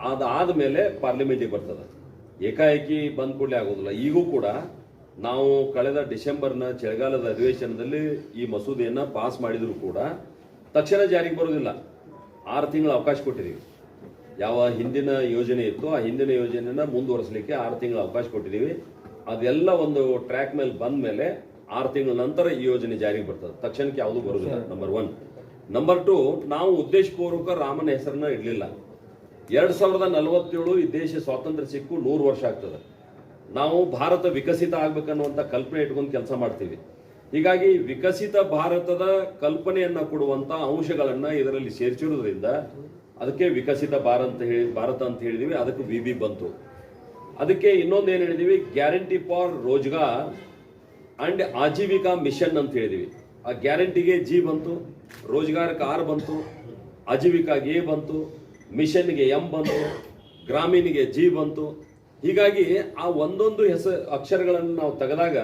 ಅದಾದ ಮೇಲೆ ಪಾರ್ಲಿಮೆಂಟಿಗೆ ಬರ್ತದೆ. ಏಕಾಏಕಿ ಬಂದ ಕೂಡಲೇ ಆಗೋದಿಲ್ಲ. ಈಗೂ ಕೂಡ ನಾವು ಕಳೆದ ಡಿಸೆಂಬರ್ನ ಚಳಿಗಾಲದ ಅಧಿವೇಶನದಲ್ಲಿ ಈ ಮಸೂದೆಯನ್ನು ಪಾಸ್ ಮಾಡಿದರೂ ಕೂಡ ತಕ್ಷಣ ಜಾರಿಗೆ ಬರೋದಿಲ್ಲ. ಆರು ತಿಂಗಳ ಅವಕಾಶ ಕೊಟ್ಟಿದ್ದೀವಿ ಯಾವ ಹಿಂದಿನ ಯೋಜನೆ ಇತ್ತು ಆ ಹಿಂದಿನ ಯೋಜನೆಯನ್ನು ಮುಂದುವರಿಸಲಿಕ್ಕೆ ಆರು ತಿಂಗಳ ಅವಕಾಶ ಕೊಟ್ಟಿದ್ದೀವಿ ಅದೆಲ್ಲ ಒಂದು ಟ್ರ್ಯಾಕ್ ಮೇಲೆ ಬಂದ ಮೇಲೆ ಆರು ತಿಂಗಳ ನಂತರ ಈ ಯೋಜನೆ ಜಾರಿಗೆ ಬರ್ತದೆ. ತಕ್ಷಣಕ್ಕೆ ಯಾವುದು ಬರುವುದಿಲ್ಲ ನಂಬರ್ ಒನ್ ನಂಬರ್ ಟು ನಾವು ಉದ್ದೇಶಪೂರ್ವಕ ರಾಮನ ಹೆಸರನ್ನ ಇಡಲಿಲ್ಲ. ಎರಡ್ ಸಾವಿರದ ನಲವತ್ತೇಳು ಈ ದೇಶ ಸ್ವಾತಂತ್ರ್ಯ ಸಿಕ್ಕು ನೂರು ವರ್ಷ ಆಗ್ತದೆ. ನಾವು ಭಾರತ ವಿಕಸಿತ ಆಗ್ಬೇಕನ್ನುವಂಥ ಕಲ್ಪನೆ ಇಟ್ಕೊಂಡು ಕೆಲಸ ಮಾಡ್ತೀವಿ. ಹೀಗಾಗಿ ವಿಕಸಿತ ಭಾರತದ ಕಲ್ಪನೆಯನ್ನ ಕೊಡುವಂತ ಅಂಶಗಳನ್ನ ಇದರಲ್ಲಿ ಸೇರಿಸಿರೋದ್ರಿಂದ ಅದಕ್ಕೆ ವಿಕಸಿತ ಭಾರತ ಅಂತ ಹೇಳಿ ಭಾರತ ಅಂತ ಹೇಳಿದೀವಿ. ಅದಕ್ಕೆ ವಿ ಬಿ ಬಂತು. ಅದಕ್ಕೆ ಇನ್ನೊಂದು ಏನು ಹೇಳಿದೀವಿ? Guarantee for Rozgar and Ajeevika mission ಅಂತ ಹೇಳಿದೀವಿ. ಆ ಗ್ಯಾರಂಟಿಗೆ ಜಿ ಬಂತು ರೋಜ್ಗಾರ್ಗೆ ಆರ್ ಬಂತು, ಆಜೀವಿಕಾಗೆ ಎ ಬಂತು, ಮಿಷನ್ಗೆ ಎಂ ಬಂತು, ಗ್ರಾಮೀಣಿಗೆ ಜಿ ಬಂತು. ಹೀಗಾಗಿ ಆ ಒಂದೊಂದು ಹೆಸರು ಅಕ್ಷರಗಳನ್ನು ನಾವು ತೆಗೆದಾಗ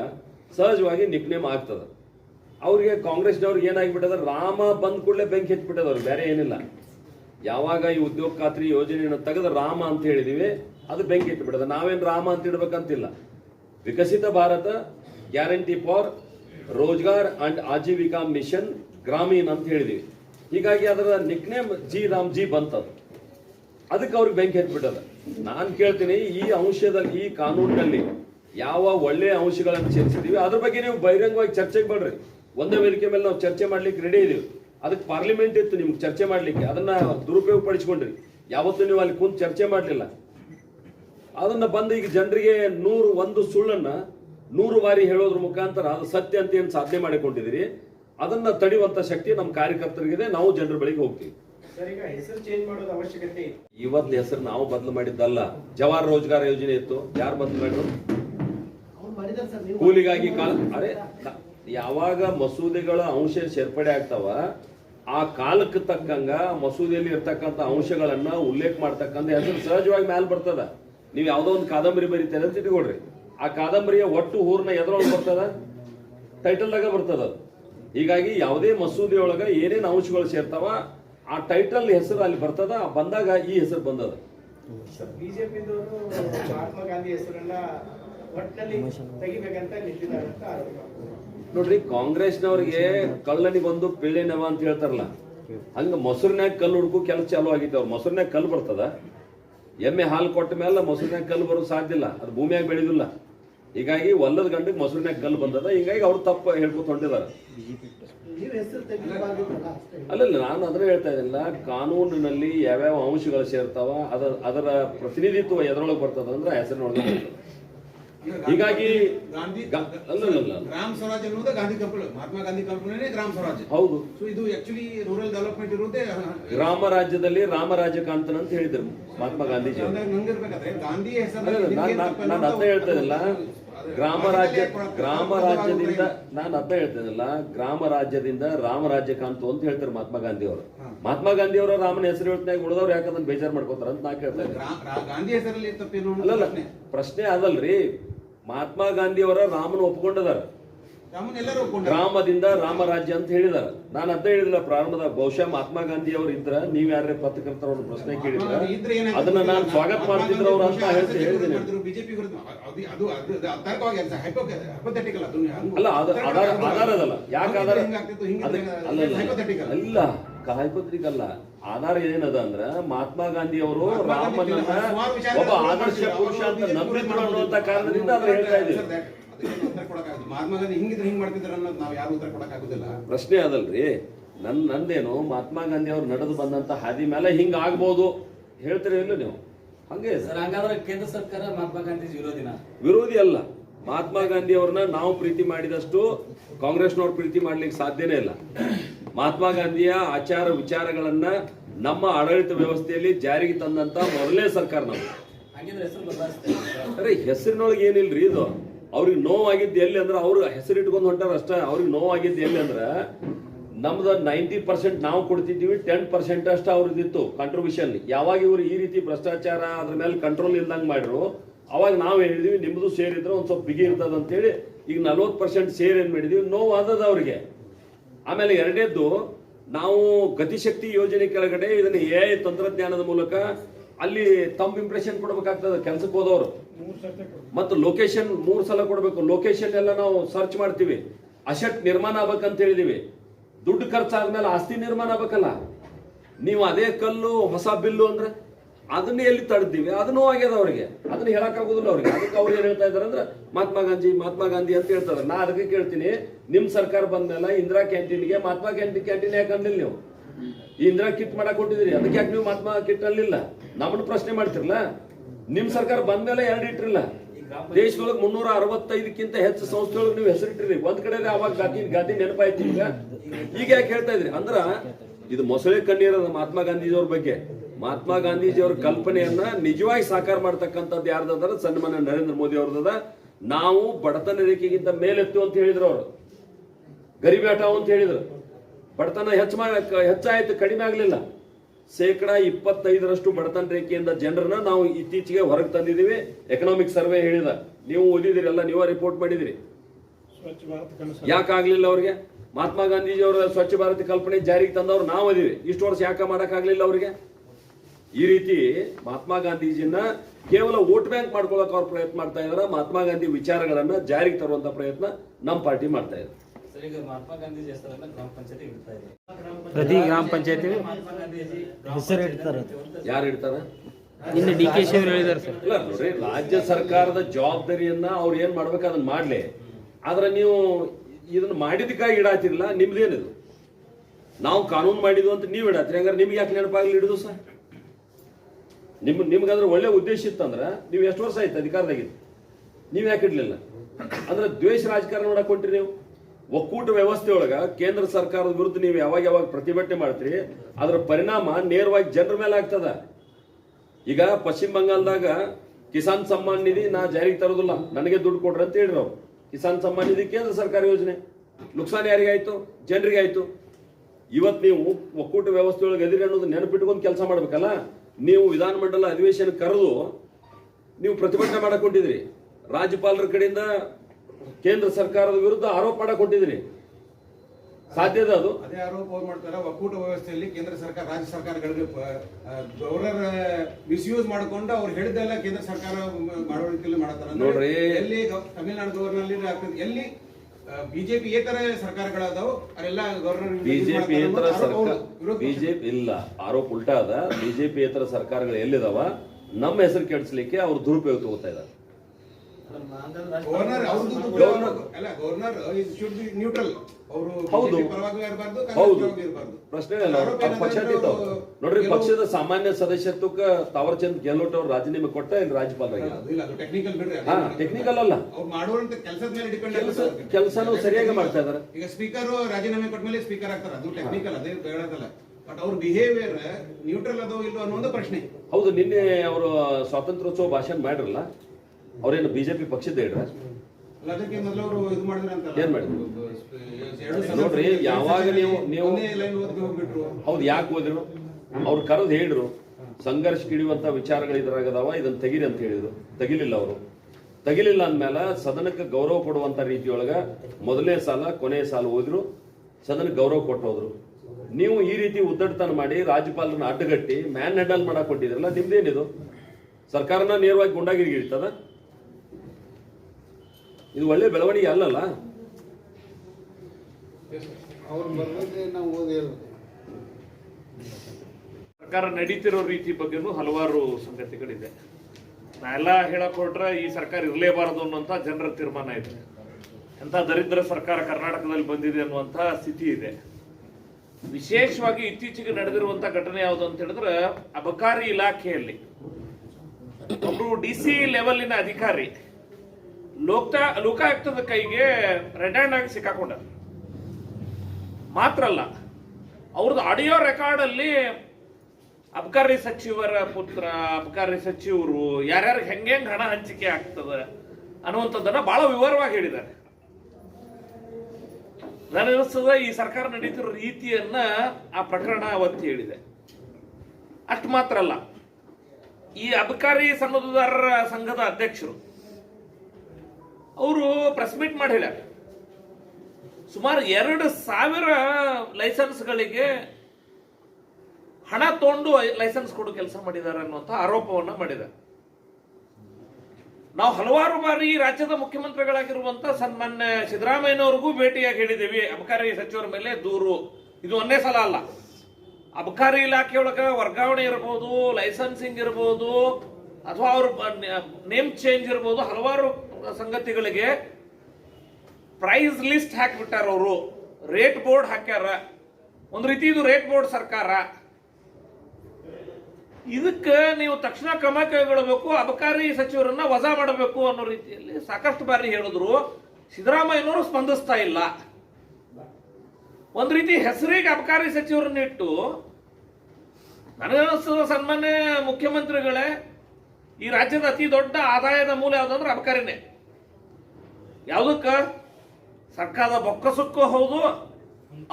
ಸಹಜವಾಗಿ ನಿಕ್ನೇಮ್ ಆಗ್ತದೆ. ಅವ್ರಿಗೆ ಕಾಂಗ್ರೆಸ್ನವ್ರಿಗೆ ಏನಾಗಿಬಿಟ್ಟದ? ರಾಮ ಬಂದ ಕೂಡಲೇ ಬೆಂಕಿ ಹಚ್ಬಿಟ್ಟದವ್ರು ಬೇರೆ ಏನಿಲ್ಲ. ಯಾವಾಗ ಈ ಉದ್ಯೋಗ ಖಾತ್ರಿ ಯೋಜನೆಯನ್ನು ತೆಗೆದ ರಾಮ ಅಂತ ಹೇಳಿದೀವಿ ಅದು ಬೆಂಕಿ ಇಟ್ಟು ಬಿಡೋದು ನಾವೇನು ರಾಮ ಅಂತ ಇಡ್ಬೇಕಂತಿಲ್ಲ. Viksit Bharat guarantee for Rozgar and Ajeevika mission Gramin ಅಂತ ಹೇಳಿದೀವಿ. ಹೀಗಾಗಿ ಅದರ ನಿಕ್ನೇಮ್ ಜಿ ರಾಮ್ ಜಿ ಬಂತದು. ಅದಕ್ಕೆ ಅವ್ರಿಗೆ ಬೆಂಕಿ ಎತ್ಬಿಟ್ಟದ ನಾನು ಕೇಳ್ತೀನಿ, ಈ ಅಂಶದಲ್ಲಿ, ಈ ಕಾನೂನಿನಲ್ಲಿ ಯಾವ ಒಳ್ಳೆಯ ಅಂಶಗಳನ್ನು ಸೇರಿಸಿದೀವಿ ಅದ್ರ ಬಗ್ಗೆ ನೀವು ಬಹಿರಂಗವಾಗಿ ಚರ್ಚೆಗೆ ಬಡ್ರಿ ಒಂದೇ ವೇದಿಕೆ ಮೇಲೆ ನಾವು ಚರ್ಚೆ ಮಾಡ್ಲಿಕ್ಕೆ ರೆಡಿ ಇದೀವಿ. ಅದಕ್ಕೆ ಪಾರ್ಲಿಮೆಂಟ್ ಇತ್ತು ನಿಮ್ಗೆ ಚರ್ಚೆ ಮಾಡ್ಲಿಕ್ಕೆ. ಅದನ್ನ ದುರುಪಯೋಗ ಪಡಿಸ್ಕೊಂಡ್ರಿ ಯಾವತ್ತೂ ನೀವು ಅಲ್ಲಿ ಕುಂತು ಚರ್ಚೆ ಮಾಡಲಿಲ್ಲ. ಅದನ್ನ ಬಂದು ಈಗ ಜನರಿಗೆ ನೂರು ಒಂದು ಸುಳ್ಳನ್ನ ನೂರು ಬಾರಿ ಹೇಳೋದ್ರ ಮುಖಾಂತರ ಅದು ಸತ್ಯ ಅಂತ ಏನು ಸಾಧನೆ ಮಾಡಿಕೊಂಡಿದ್ದೀರಿ? ಅದನ್ನ ತಡೆಯುವಂತ ಶಕ್ತಿ ನಮ್ಮ ಕಾರ್ಯಕರ್ತರಿಗಿದೆ. ನಾವು ಜನರ ಬಳಿಗೆ ಹೋಗ್ತೀವಿ. ಇವತ್ತು ಹೆಸರು ನಾವು ಬದಲು ಮಾಡಿದ್ದಲ್ಲ. ಜವಾಹರ್ ರೋಜ್ಗಾರ್ ಯೋಜನೆ ಇತ್ತು. ಯಾರು ಬದಲು ಮಾಡಿದ್ರು? ಕೂಲಿಗಾಗಿ ಕಾಲ ಅರೆ ಯಾವಾಗ ಮಸೂದೆಗಳ ಅಂಶ ಸೇರ್ಪಡೆ ಆಗ್ತಾವ ಆ ಕಾಲಕ್ಕೆ ತಕ್ಕಂಗ ಮಸೂದೆಯಲ್ಲಿ ಇರ್ತಕ್ಕಂಥ ಅಂಶಗಳನ್ನ ಉಲ್ಲೇಖ ಮಾಡ್ತಕ್ಕಂಥ ಹೆಸರು ಸಹಜವಾಗಿ ಮ್ಯಾಲ್ ಬರ್ತದ. ನೀವು ಯಾವುದೋ ಒಂದು ಕಾದಂಬರಿ ಬರೀತೇನೆ ಅಂತ ಇಟ್ಕೊಳ್ರಿ ಆ ಕಾದಂಬರಿಯ ಒಟ್ಟು ಊರ್ನ ಎದ್ರೊಳಗೆ ಬರ್ತದ? ಟೈಟಲ್ದಾಗ ಬರ್ತದ. ಹೀಗಾಗಿ ಯಾವುದೇ ಮಸೂದೆಯೊಳಗ ಏನೇನು ಅಂಶಗಳು ಸೇರ್ತಾವ ಆ ಟೈಟಲ್ ಹೆಸರು ಅಲ್ಲಿ ಬರ್ತದ ಬಂದಾಗ ಈ ಹೆಸರು ಬಂದದ. ನೋಡ್ರಿ ಕಾಂಗ್ರೆಸ್ನವ್ರಿಗೆ ಕಳ್ಳನಿ ಬಂದು ಪಿಳ್ಳೆನವ ಅಂತ ಹೇಳ್ತಾರಲ್ಲ. ಹಂಗ ಮೊಸರಿನ್ಯಾಗ ಕಲ್ಲು ಹುಡುಕು ಕೆಲಸ ಚಾಲು ಆಗಿತ್ತು ಅವ್ರು ಮೊಸರಿನ್ಯಾಗ ಕಲ್ಲು ಬರ್ತದ? ಎಮ್ಮೆ ಹಾಲು ಕೊಟ್ಟ ಮೇಲೆ ಮೊಸರಿನ್ಯಾಗ ಕಲ್ಲು ಬರೋದು ಸಾಧ್ಯ ಇಲ್ಲ. ಅದು ಭೂಮಿಯಾಗ ಬೆಳೆದಿಲ್ಲ. ಹೀಗಾಗಿ ಒಲ್ಲದ ಗಂಡಿಗೆ ಮೊಸರಿನ್ಯಾಗ ಕಲ್ಲು ಬಂದದ. ಹೀಗಾಗಿ ಅವ್ರು ತಪ್ಪು ಹೇಳ್ಕೊತ ಹೊಂಟಿದಾರೆ. ಅಲ್ಲಲ್ಲ ನಾನು ಅದನ್ನ ಹೇಳ್ತಾ ಇದ್ದಿಲ್ಲ. ಕಾನೂನಿನಲ್ಲಿ ಯಾವ್ಯಾವ ಅಂಶಗಳು ಸೇರ್ತಾವ ಅದರ ಅದರ ಪ್ರತಿನಿಧಿತ್ವ ಎದರೊಳಗೆ ಬರ್ತದ ಅಂದ್ರೆ ಹೆಸರಿನೊಳಗೆ. ಹೀಗಾಗಿ. ಗ್ರಾಮ ಸ್ವರಾಜ್ ಅನ್ನೋದು ಗಾಂಧಿ ಕಂಪನಿ. ಮಹಾತ್ಮ ಗಾಂಧಿ ಕಂಪನಿನೇ ಗ್ರಾಮ ಸ್ವರಾಜ್ ಹೌದು. ಸೊ ಇದು ಆಕ್ಚುಲಿ ರೂರಲ್ ಡೆವಲಪ್ಮೆಂಟ್ ಗ್ರಾಮ ರಾಜ್ಯದಲ್ಲಿ ರಾಮರಾಜ್ಯ ಕಾಣ್ತಾನೆ ಅಂತ ಹೇಳಿದ್ರು. ಮಹಾತ್ಮ ಗಾಂಧೀಜಿ ನಾನ್- ಅರ್ಥ ಹೇಳ್ತಾ ಇದ್ದಿಲ್ಲ ಗ್ರಾಮ ರಾಜ್ಯ ಗ್ರಾಮ ರಾಜ್ಯದಿಂದ ನಾನು ಅರ್ಥ ಹೇಳ್ತಾ ಇದ್ದಿಲ್ಲ ಗ್ರಾಮ ರಾಜ್ಯದಿಂದ ರಾಮ ರಾಜ್ಯ ಕಾಂತು ಅಂತ ಹೇಳ್ತಾರೆ ಮಹಾತ್ಮ ಗಾಂಧಿ ಅವರು. ಮಹಾತ್ಮ ಗಾಂಧಿ ಅವರ ರಾಮನ ಹೆಸರು ಹೇಳ್ತಾ ಉಳಿದವ್ರು ಯಾಕಂದ್ರೆ ಅದನ್ನ ಬೇಜಾರು ಮಾಡ್ಕೋತಾರ ಅಂತ ನಾ ಕೇಳ್ತಾ ಇದ್ದೀನಿ. ಅಲ್ಲಲ್ಲ ಪ್ರಶ್ನೆ. ಅದಲ್ರಿ. ಮಹಾತ್ಮ ಗಾಂಧಿ ಅವರ ರಾಮನ ಒಪ್ಕೊಂಡ್ರು. ಗ್ರಾಮದಿಂದ ರಾಮರಾಜ್ಯ ಅಂತ ಹೇಳಿದಾರ. ನಾನು ಅಂತ ಹೇಳಿದಿಲ್ಲ ಪ್ರಾರಂಭದ ಬಹುಶಃ ಮಹಾತ್ಮ ಗಾಂಧಿ ಅವರು ಇದ್ರ ನೀವ್ ಯಾರೇ ಪತ್ರಕರ್ತರ ಒಂದು ಪ್ರಶ್ನೆ ಕೇಳಿದ್ರ? ಅದನ್ನ ನಾನು ಸ್ವಾಗತ ಮಾಡ್ತಿದ್ರ ಅವ್ರು ಅಂತ ಹೇಳ್ತಿ ಹೇಳಿದ್ದೀನಿ ಅಲ್ಲ ಅದು. ಆಧಾರ ಆಧಾರ ಅದಲ್ಲ. ಯಾಕೆ ಆಧಾರ. ಅಲ್ಲ ಅಲ್ಲ. ಅಲ್ಲ ಕಾಯ್ಪತ್ರಿಕ ಅಲ್ಲ. ಆಧಾರ ಏನದ ಅಂದ್ರ ಮಹಾತ್ಮ ಗಾಂಧಿ ಅವರು ರಾಮನನ್ನ ಒಬ್ಬ ಆದರ್ಶ ಪುರುಷ ಅಂತ ನಂಬಿದ್ರು ಅನ್ನುವಂತ ಕಾರಣದಿಂದ ಅದನ್ನ ಹೇಳ್ತಾ ಇದ್ದೀವಿ. ಅದಕ್ಕೆ ಉತ್ತರ ಕೊಡಕ್ಕಾಗಲ್ಲ. ಮಹಾತ್ಮ ಗಾಂಧಿ ಹಿಂಗಿದ್ರೆ ಹಿಂಗ್ ಮಾಡ್ತಿದ್ರು ಅನ್ನೋದು ನಾವು ಯಾರು ಉತ್ತರ ಕೊಡಕ್ಕಾಗುದಿಲ್ಲ. ಪ್ರಶ್ನೆ ಅದಲ್ರಿ ನನ್ ನಂದೇನು ಮಹಾತ್ಮ ಗಾಂಧಿ ಅವ್ರು ನಡೆದು ಬಂದಂತ ಹಾದಿ ಮೇಲೆ ಹಿಂಗ ಆಗ್ಬೋದು ಹೇಳ್ತೀರಿ ಇಲ್ಲ ನೀವು? ಹಂಗೆ. ಸರ್ ಹಂಗಾದ್ರೆ ಕೇಂದ್ರ ಸರ್ಕಾರ ಮಹಾತ್ಮ ಗಾಂಧೀಜಿ ವಿರೋಧಿನ? ವಿರೋಧಿ ಅಲ್ಲ. ಮಹಾತ್ಮ ಗಾಂಧಿ ಅವ್ರನ್ನ ನಾವು ಪ್ರೀತಿ ಮಾಡಿದಷ್ಟು ಕಾಂಗ್ರೆಸ್ನವ್ರು ಪ್ರೀತಿ ಮಾಡ್ಲಿಕ್ಕೆ ಸಾಧ್ಯನೇ ಇಲ್ಲ. ಮಹಾತ್ಮ ಗಾಂಧಿಯ ಆಚಾರ ವಿಚಾರಗಳನ್ನ ನಮ್ಮ ಆಡಳಿತ ವ್ಯವಸ್ಥೆಯಲ್ಲಿ ಜಾರಿಗೆ ತಂದಂತ ಮೊದಲನೇ ಸರ್ಕಾರ ನಾವು ಹಂಗಿದ್ರೆ ಹೆಸರು ಅರೆ ಹೆಸರಿನೊಳಗೆ ಏನಿಲ್ರಿ ಇದು? ಅವ್ರಿಗೆ ನೋವಾಗಿದ್ದು ಎಲ್ಲಿ ಅಂದ್ರೆ ಅವ್ರು ಹೆಸರು ಇಟ್ಕೊಂಡು ಹೊಂಟಾರ ಅಷ್ಟೇ. ಅವ್ರಿಗೆ ನೋವಾಗಿದ್ದು ಎಲ್ಲಿ ಅಂದ್ರೆ ನಮ್ದು ನೈಂಟಿ ಪರ್ಸೆಂಟ್ ನಾವು ಕೊಡ್ತಿದ್ದೀವಿ ಟೆನ್ ಪರ್ಸೆಂಟ್ ಅಷ್ಟು ಅವ್ರದ್ದಿತ್ತು ಕಾಂಟ್ರಿಬ್ಯೂಷನ್ ಯಾವಾಗ ಇವ್ರು ಈ ರೀತಿ ಭ್ರಷ್ಟಾಚಾರ ಅದ್ರ ಮೇಲೆ ಕಂಟ್ರೋಲ್ ಇಲ್ದಂಗೆ ಮಾಡಿದ್ರು, ಅವಾಗ ನಾವು ಹೇಳಿದ್ವಿ ನಿಮ್ಮದು ಶೇರ್ ಇದ್ರೆ ಒಂದು ಸ್ವಲ್ಪ ಬಿಗಿ ಇರ್ತದ ಅಂತೇಳಿ ಈಗ ನಲ್ವತ್ತು ಪರ್ಸೆಂಟ್ ಸೇರ್ ಏನು ಮಾಡಿದೀವಿ ನೋವು ಆದದ ಅವ್ರಿಗೆ. ಆಮೇಲೆ ಎರಡನೇದ್ದು, ನಾವು ಗತಿಶಕ್ತಿ ಯೋಜನೆ ಕೆಳಗಡೆ ಇದನ್ನ ಎ ತಂತ್ರಜ್ಞಾನದ ಮೂಲಕ ಅಲ್ಲಿ ತಮ್ಮ ಇಂಪ್ರೆಷನ್ ಕೊಡ್ಬೇಕಾಗ್ತದೆ ಕೆಲ್ಸಕ್ಕೆ ಹೋದವರು. ಮತ್ತು ಲೊಕೇಶನ್ ಮೂರು ಸಲ ಕೊಡಬೇಕು. ಲೊಕೇಶನ್ ಎಲ್ಲ ನಾವು ಸರ್ಚ್ ಮಾಡ್ತೀವಿ. ಅಸೆಟ್ ನಿರ್ಮಾಣ ಆಗ್ಬೇಕಂತ ಹೇಳಿದೀವಿ. ದುಡ್ಡು ಖರ್ಚಾದ್ಮೇಲೆ ಆಸ್ತಿ ನಿರ್ಮಾಣ ಆಗ್ಬೇಕಲ್ಲ. ನೀವು ಅದೇ ಕಲ್ಲು, ಹೊಸ ಬಿಲ್ಲು ಅಂದ್ರೆ ಅದನ್ನ ಎಲ್ಲಿ ತಡೆದೀವಿ? ಅದನ್ನೂ ಆಗ್ಯದ ಅವರಿಗೆ. ಅದನ್ನ ಹೇಳಕ್ಕಾಗೋದಿಲ್ಲ ಅವ್ರಿಗೆ. ಅದಕ್ಕೆ ಅವ್ರು ಏನ್ ಹೇಳ್ತಾ ಇದಾರೆ ಅಂದ್ರೆ, ಮಹಾತ್ಮ ಗಾಂಧಿ ಮಹಾತ್ಮ ಗಾಂಧಿ ಅಂತ ಹೇಳ್ತಾರೆ. ನಾ ಅದಕ್ಕೆ ಕೇಳ್ತೀನಿ. ನಿಮ್ ಸರ್ಕಾರ ಬಂದ್ಮೇಲೆ ಇಂದಿರಾ ಕ್ಯಾಂಟೀನ್ಗೆ ಮಹಾತ್ಮ ಕ್ಯಾಂಟೀನ್ ಕ್ಯಾಂಟೀನ್ ಯಾಕೆ ಅನ್ಲಿಲ್ಲ ನೀವು? ಇಂದಿರಾ ಕಿಟ್ ಮಾಡಕ್ ಕೊಟ್ಟಿದ್ರಿ ಅದಕ್ಕೆ ಯಾಕೆ ನೀವು ಮಹಾತ್ಮ ಕಿಟ್ ಅಲ್ಲಿಲ್ಲ ನಮ್ಮನ್ನು ಪ್ರಶ್ನೆ ಮಾಡ್ತಿರಲ್ಲ ನಿಮ್ ಸರ್ಕಾರ ಬಂದ್ಮೇಲೆ ಎರಡು ಇಟ್ಟಿರಲ್ಲ ದೇಶದೊಳಗೆ ಮುನ್ನೂರ ಅರವತ್ತೈದಕ್ಕಿಂತ ಹೆಚ್ಚು ಸಂಸ್ಥೆಗಳಿಗೆ ನೀವು ಹೆಸರಿಟ್ಟಿರಿ ಒಂದ್ ಕಡೆ ಅವಾಗ ಗಾದಿ ಗಾದಿ ನೆನಪಾಯ್ತು ಈಗ ಈಗ ಯಾಕೆ ಹೇಳ್ತಾ ಇದ್ರಿ? ಅಂದ್ರ ಇದು ಮೊಸಳೆ ಕಣ್ಣೀರ ಮಹಾತ್ಮ ಗಾಂಧೀಜಿಯವ್ರ ಬಗ್ಗೆ. ಮಹಾತ್ಮ ಗಾಂಧೀಜಿಯವ್ರ ಕಲ್ಪನೆಯನ್ನ ನಿಜವಾಗಿ ಸಾಕಾರ ಮಾಡ್ತಕ್ಕಂಥದ್ದು ಯಾರ್ದಂದ್ರೆ ಸನ್ಮಾನ್ಯ ನರೇಂದ್ರ ಮೋದಿ ಅವ್ರದ್ದದ ನಾವು ಬಡತನ ರೇಖೆಗಿಂತ ಮೇಲೆತ್ತು ಅಂತ ಹೇಳಿದ್ರು ಅವರು. ಗರಿಬಿ ಹಠಾವ್ ಅಂತ ಹೇಳಿದ್ರು. ಬಡತನ ಹೆಚ್ಚು ಹೆಚ್ಚಾಯ್ತು, ಕಡಿಮೆ ಆಗಲಿಲ್ಲ. ಶೇಕಡ ಇಪ್ಪತ್ತೈದರಷ್ಟು ಬಡತನ ರೇಖೆಯಿಂದ ಜನರನ್ನ ನಾವು ಇತ್ತೀಚೆಗೆ ಹೊರಗೆ ತಂದಿದ್ದೀವಿ. ಎಕನಾಮಿಕ್ ಸರ್ವೆ ಹೇಳಿದ. ನೀವು ಓದಿದಿರಿ ಎಲ್ಲ ನೀವೇ ರಿಪೋರ್ಟ್ ಮಾಡಿದಿರಿ ಯಾಕಾಗ್ಲಿಲ್ಲ ಅವ್ರಿಗೆ? ಮಹಾತ್ಮ ಗಾಂಧೀಜಿ ಅವರ ಸ್ವಚ್ಛ ಭಾರತ ಕಲ್ಪನೆ ಜಾರಿಗೆ ತಂದವ್ರು ನಾವು ಅದೀವಿ. ಇಷ್ಟು ವರ್ಷ ಯಾಕೆ ಮಾಡಕ್ಕಾಗ್ಲಿಲ್ಲ ಅವ್ರಿಗೆ? ಈ ರೀತಿ ಮಹಾತ್ಮ ಗಾಂಧೀಜಿನ ಕೇವಲ ವೋಟ್ ಬ್ಯಾಂಕ್ ಮಾಡ್ಕೊಳಕ್ ಅವ್ರು ಪ್ರಯತ್ನ ಮಾಡ್ತಾ ಇದಾರೆ. ಮಹಾತ್ಮ ಗಾಂಧಿ ವಿಚಾರಗಳನ್ನ ಜಾರಿಗೆ ತರುವಂತ ಪ್ರಯತ್ನ ನಮ್ಮ ಪಾರ್ಟಿ ಮಾಡ್ತಾ ಇದೆ. ಈಗ ಮಹಾತ್ಮ ಗಾಂಧೀಜಿ ಹೆಸರನ್ನ ಗ್ರಾಮ ಪಂಚಾಯತಿ ಇಡ್ತಾ ಇದೆ. ಪ್ರತಿ ಗ್ರಾಮ ಪಂಚಾಯತಿ ಮಹಾತ್ಮ ಗಾಂಧೀಜಿ ಗ್ರಾಮ ಹೆಸರು ಇಡ್ತಾರೆ. ಯಾರು ಇಡ್ತಾರ? ನಿನ್ನೆ ಡಿ ಕೆ ಶಿ ಅವರು ಹೇಳಿದಾರೆ ಸರ್. ಇಲ್ಲ ನೋಡ್ರಿ ರಾಜ್ಯ ಸರ್ಕಾರದ ಜವಾಬ್ದಾರಿಯನ್ನ ಅವ್ರು ಏನ್ ಮಾಡ್ಬೇಕು ಅದನ್ನ ಮಾಡ್ಲಿ. ಆದ್ರೆ ನೀವು ಇದನ್ನ ಮಾಡಿದಕ್ಕಾಗಿ ಇಡಾತಿರಲ್ಲ ನಿಮ್ದೇನಿದು? ನಾವು ಕಾನೂನು ಮಾಡಿದ್ವು ಅಂತ ನೀವು ಇಡಾತ್ರಿ ಹಂಗಾರೆ ನಿಮ್ಗೆ ಯಾಕೆ ನೆನಪಾಗ್ಲಿ ಹಿಡಿದು ಸರ್? ನಿಮ್ ನಿಮ್ಗಂದ್ರೆ ಒಳ್ಳೆ ಉದ್ದೇಶ ಇತ್ತಂದ್ರ ನೀವು ಎಷ್ಟು ವರ್ಷ ಆಯ್ತು ಅಧಿಕಾರದಾಗಿದ್ದು? ನೀವು ಯಾಕೆ ಇಡ್ಲಿಲ್ಲ? ಅಂದ್ರೆ ದ್ವೇಷ ರಾಜಕಾರಣ ನೋಡಕ್ ಕೊಟ್ರಿ ನೀವು? ಒಕ್ಕೂಟ ವ್ಯವಸ್ಥೆಯೊಳಗ ಕೇಂದ್ರ ಸರ್ಕಾರದ ವಿರುದ್ಧ ನೀವು ಯಾವಾಗ ಯಾವಾಗ ಪ್ರತಿಭಟನೆ ಮಾಡ್ತೀರಿ, ಅದರ ಪರಿಣಾಮ ನೇರವಾಗಿ ಜನರ ಮೇಲೆ ಆಗ್ತದ. ಈಗ ಪಶ್ಚಿಮ ಬಂಗಾಳದಾಗ ಕಿಸಾನ್ ಸಮ್ಮಾನ್ ನಿಧಿ ನಾ ಜಾರಿಗೆ ತರೋದಿಲ್ಲ, ನನಗೆ ದುಡ್ಡು ಕೊಡ್ರಿ ಅಂತ ಹೇಳಿದ್ರು ಅವ್ರು. ಕಿಸಾನ್ ಸಮ್ಮಾನ್ ನಿಧಿ ಕೇಂದ್ರ ಸರ್ಕಾರ ಯೋಜನೆ. ನುಕ್ಸಾನ್ ಯಾರಿಗೆ ಆಯ್ತು? ಜನರಿಗೆ ಆಯ್ತು. ಇವತ್ತು ನೀವು ಒಕ್ಕೂಟ ವ್ಯವಸ್ಥೆಯೊಳಗೆ ಎದಿರಿ ಅನ್ನೋದು ನೆನಪಿಟ್ಕೊಂಡು ಕೆಲಸ ಮಾಡ್ಬೇಕಲ್ಲ? ನೀವು ವಿಧಾನಮಂಡಲ ಅಧಿವೇಶನ ಕರೆದು ನೀವು ಪ್ರತಿಭಟನೆ ಮಾಡಕೊಂಡಿದ್ರಿ ರಾಜ್ಯಪಾಲರ ಕಡೆಯಿಂದ ಕೇಂದ್ರ ಸರ್ಕಾರದ ವಿರುದ್ಧ ಆರೋಪ ಕೊಟ್ಟಿದ್ರಿ ಸಾಧ್ಯದ ಅದು? ಅದೇ ಆರೋಪ ಮಾಡ್ತಾರೆ ಮಾಡ್ತಾರ ಒಕ್ಕೂಟ ವ್ಯವಸ್ಥೆಯಲ್ಲಿ ಕೇಂದ್ರ ಸರ್ಕಾರ ರಾಜ್ಯ ಸರ್ಕಾರಗಳಿಗೆ ಗೌರ್ನರ್ ಮಿಸ್ಯೂಸ್ ಮಾಡ್ಕೊಂಡು ಅವ್ರು ಹೇಳಿದ್ದೆಲ್ಲ ಕೇಂದ್ರ ಸರ್ಕಾರ ಮಾಡೋದಕ್ಕೆಲ್ಲ ಮಾಡತ್ತಾರ ನೋಡ್ರಿ. ಎಲ್ಲಿ ತಮಿಳ್ನಾಡು ಗವರ್ನರ್ ಆಗ್ತದೆ. ಎಲ್ಲಿ ಬಿಜೆಪಿ ಏತರ ಸರ್ಕಾರಗಳಾದವು ಅವರೆಲ್ಲ ಗವರ್ನರ್ ಬಿಜೆಪಿ ಏತರ ಸರ್ಕಾರ ಬಿಜೆಪಿ ಇಲ್ಲ ಆರೋಪ ಉಲ್ಟಾ ಅದ. ಬಿಜೆಪಿ ಏತರ ಸರ್ಕಾರಗಳು ಎಲ್ಲಿದಾವ? ನಮ್ಮ ಹೆಸರು ಕೆಡಿಸ್ಲಿಕ್ಕೆ ಅವ್ರು ದುರುಪಯೋಗ ತಗೋತಾ ಇದ್ದಾರೆ. ಗವರ್ನರ್ ಅಲ್ಲ ಗವರ್ನರ್ ಶುಡ್ ಬಿ ನ್ಯೂಟ್ರಲ್ ಅವರು ಹೌದು. ಹೌದು. ಪ್ರಶ್ನೆ ಇಲ್ಲ. ಅವ್ರ ಪಕ್ಷಾತೀತ. ಅವ್ರು. ನೋಡ್ರಿ ಪಕ್ಷದ ಸಾಮಾನ್ಯ ಸದಸ್ಯತ್ವಕ್ಕೆ ತಾವರ್ಚಂದ್ ಗೆಹ್ಲೋಟ್ ಅವ್ರು ರಾಜೀನಾಮೆ ಕೊಟ್ಟ ಇಲ್ಲಿ ರಾಜ್ಯಪಾಲ ಇಲ್ಲ ಅದು ಟೆಕ್ನಿಕಲ್ ಅಲ್ಲ. ಕೆಲಸನೂ ಸರಿಯಾಗಿ ಮಾಡ್ತಾ ಇದಾರೆ. ಈಗ ಸ್ಪೀಕರ್ ರಾಜೀನಾಮೆ ಕೊಟ್ಟ ಮೇಲೆ ಸ್ಪೀಕರ್ ಆಗ್ತಾರೆ ಅದು ಟೆಕ್ನಿಕಲ್ ಅದೇ ಹೇಳೋದಲ್ಲ. ಬಟ್ ಅವ್ರ ಬಿಹೇವಿಯರ್ ನ್ಯೂಟ್ರಲ್ ಅದೋ ಇಲ್ಲೋ ಅನ್ನೋ ಒಂದು ಪ್ರಶ್ನೆ. ಹೌದು ನಿನ್ನೆ ಅವರು ಸ್ವಾತಂತ್ರ್ಯೋತ್ಸವ ಭಾಷಣ ಮಾಡಿರಲ್ಲ? ಅವ್ರೇನು ಬಿಜೆಪಿ ಪಕ್ಷದ ಹೇಳ್ರ ಏನ್ ಮಾಡಿದ್ರು? ನೋಡ್ರಿ, ಯಾವಾಗ ನೀವು- ನೀವು- ಹೌದು ಯಾಕೆ ಹೋದ್ರು? ಅವ್ರು ಕರೆದು ಹೇಳಿದ್ರು ಸಂಘರ್ಷ ಕಿಡಿಯುವಂತ ವಿಚಾರಗಳು ಇದ್ರಾಗದಾವ ಇದನ್ನ ತೆಗಿರಿ ಅಂತ ಹೇಳಿದ್ರು. ತೆಗಿಲಿಲ್ಲ ಅವರು. ತೆಗಿಲಿಲ್ಲ ಅಂದ್ಮೇಲೆ ಸದನಕ್ಕೆ ಗೌರವ ಕೊಡುವಂತ ರೀತಿಯೊಳಗ ಮೊದಲನೇ ಸಾಲ ಕೊನೆಯ ಸಾಲ ಹೋದ್ರು ಸದನಕ್ಕೆ ಗೌರವ ಕೊಟ್ಟು ಹೋದ್ರು ನೀವು ಈ ರೀತಿ ಉದ್ದಟತನ ಮಾಡಿ ರಾಜ್ಯಪಾಲರನ್ನ ಅಡ್ಡಗಟ್ಟಿ ಮ್ಯಾನ್ ಹ್ಯಾಂಡಲ್ ಮಾಡಕ್ ಕೊಟ್ಟಿದ್ರಲ್ಲ ನಿಮ್ದೇನಿದು? ಸರ್ಕಾರನ ನೇರವಾಗಿ ಗುಂಡಾಗಿರಿ ಇರ್ತದ ಇದು ಒಳ್ಳೆ ಬೆಳವಣಿಗೆ ಅಲ್ಲಲ್ಲ? ಅವ್ರು ಬರೋದೇ ನಾವು ಓದಿ ಹೇಳೋದು ಸರ್ಕಾರ ನಡೀತಿರೋ ರೀತಿ ಬಗ್ಗೆನೂ ಹಲವಾರು ಸಂಗತಿಗಳಿದೆ. ನಾವೆಲ್ಲ ಎಲ್ಲ ಹೇಳಕ್ ಹೊರಟ್ರೆ ಈ ಸರ್ಕಾರ ಇರಲೇಬಾರದು ಅನ್ನುವಂಥ ಜನರ ತೀರ್ಮಾನ ಇದೆ. ಎಂಥ ದರಿದ್ರ ಸರ್ಕಾರ ಕರ್ನಾಟಕದಲ್ಲಿ ಬಂದಿದೆ ಅನ್ನುವಂಥ ಸ್ಥಿತಿ ಇದೆ. ವಿಶೇಷವಾಗಿ ಇತ್ತೀಚೆಗೆ ನಡೆದಿರುವಂಥ ಘಟನೆ ಯಾವುದು ಅಂತ ಹೇಳಿದ್ರೆ ಅಬಕಾರಿ ಇಲಾಖೆಯಲ್ಲಿ ಒಬ್ರು ಡಿ ಸಿ ಲೆವೆಲಿನ ಅಧಿಕಾರಿ ಲೋಕ ಲೋಕಾಯುಕ್ತದ ಕೈಗೆ ರೆಡ್ ಆಗಿ ಸಿಕ್ಕಾಕೊಂಡ ಮಾತ್ರ ಅಲ್ಲ ಅವ್ರದ್ದು ಆಡಿಯೋ ರೆಕಾರ್ಡ್ ಅಲ್ಲಿ ಅಬಕಾರಿ ಸಚಿವರ ಪುತ್ರ, ಅಬ್ಕಾರಿ ಸಚಿವರು, ಯಾರ್ಯಾರು ಹೆಂಗೆ ಹಣ ಹಂಚಿಕೆ ಆಗ್ತದ ಅನ್ನುವಂಥದ್ದನ್ನ ಬಹಳ ವಿವರವಾಗಿ ಹೇಳಿದ್ದಾರೆ. ನನಗನ್ನಿಸ್ತದ ಈ ಸರ್ಕಾರ ನಡೀತಿರೋ ರೀತಿಯನ್ನ ಆ ಪ್ರಕರಣ ಒತ್ತಿ ಹೇಳಿದೆ. ಅಷ್ಟು ಮಾತ್ರ ಅಲ್ಲ ಈ ಅಬಕಾರಿ ಸನ್ನದುದಾರರ ಸಂಘದ ಅಧ್ಯಕ್ಷರು ಅವರು ಪ್ರೆಸ್ ಮೀಟ್ ಮಾಡಿ ಹೇಳ್ಯಾರ ಸುಮಾರು ಎರಡು ಸಾವಿರ ಲೈಸೆನ್ಸ್ಗಳಿಗೆ ಹಣ ತಗೊಂಡು ಲೈಸೆನ್ಸ್ ಕೊಡು ಕೆಲಸ ಮಾಡಿದ್ದಾರೆ ಅನ್ನುವಂಥ ಆರೋಪವನ್ನ ಮಾಡಿದ ನಾವು ಹಲವಾರು ಬಾರಿ ರಾಜ್ಯದ ಮುಖ್ಯಮಂತ್ರಿಗಳಾಗಿರುವಂತ ಸನ್ಮಾನ್ಯ ಸಿದ್ದರಾಮಯ್ಯನವರಿಗೂ ಭೇಟಿಯಾಗಿ ಹೇಳಿದ್ದೀವಿ. ಅಬಕಾರಿ ಸಚಿವರ ಮೇಲೆ ದೂರು. ಇದು ಒಂದೇ ಸಲ ಅಲ್ಲ. ಅಬಕಾರಿ ಇಲಾಖೆಯೊಳಗ ವರ್ಗಾವಣೆ ಇರಬಹುದು ಲೈಸೆನ್ಸಿಂಗ್ ಇರಬಹುದು ಅಥವಾ ಅವರು ನೇಮ್ ಚೇಂಜ್ ಇರಬಹುದು ಹಲವಾರು ಸಂಗತಿಗಳಿಗೆ ಪ್ರೈಸ್ ಲಿಸ್ಟ್ ಹಾಕಿಬಿಟ್ಟಾರ ಅವರು. ರೇಟ್ ಬೋರ್ಡ್ ಹಾಕ್ಯಾರ. ಒಂದು ರೀತಿ ಇದು ರೇಟ್ ಬೋರ್ಡ್ ಸರ್ಕಾರ. ಇದಕ್ಕೆ ನೀವು ತಕ್ಷಣ ಕ್ರಮ ಕೈಗೊಳ್ಳಬೇಕು, ಅಬಕಾರಿ ಸಚಿವರನ್ನ ವಜಾ ಮಾಡಬೇಕು ಅನ್ನೋ ರೀತಿಯಲ್ಲಿ ಸಾಕಷ್ಟು ಬಾರಿ ಹೇಳಿದ್ರು. ಸಿದ್ದರಾಮಯ್ಯನವರು ಸ್ಪಂದಿಸ್ತಾ ಇಲ್ಲ. ಒಂದ್ ರೀತಿ ಹೆಸರಿಗೆ ಅಬಕಾರಿ ಸಚಿವರನ್ನ ಇಟ್ಟು ನನಗನ್ನಿಸ್ತದ ಸನ್ಮಾನ್ಯ ಮುಖ್ಯಮಂತ್ರಿಗಳೇ, ಈ ರಾಜ್ಯದ ಅತಿ ದೊಡ್ಡ ಆದಾಯದ ಮೂಲ ಯಾವುದಂದ್ರೆ ಅಬಕಾರಿನೇ. ಯಾವುದಕ್ಕ? ಸರ್ಕಾರದ ಬೊಕ್ಕಸಕ್ಕೂ ಹೌದು,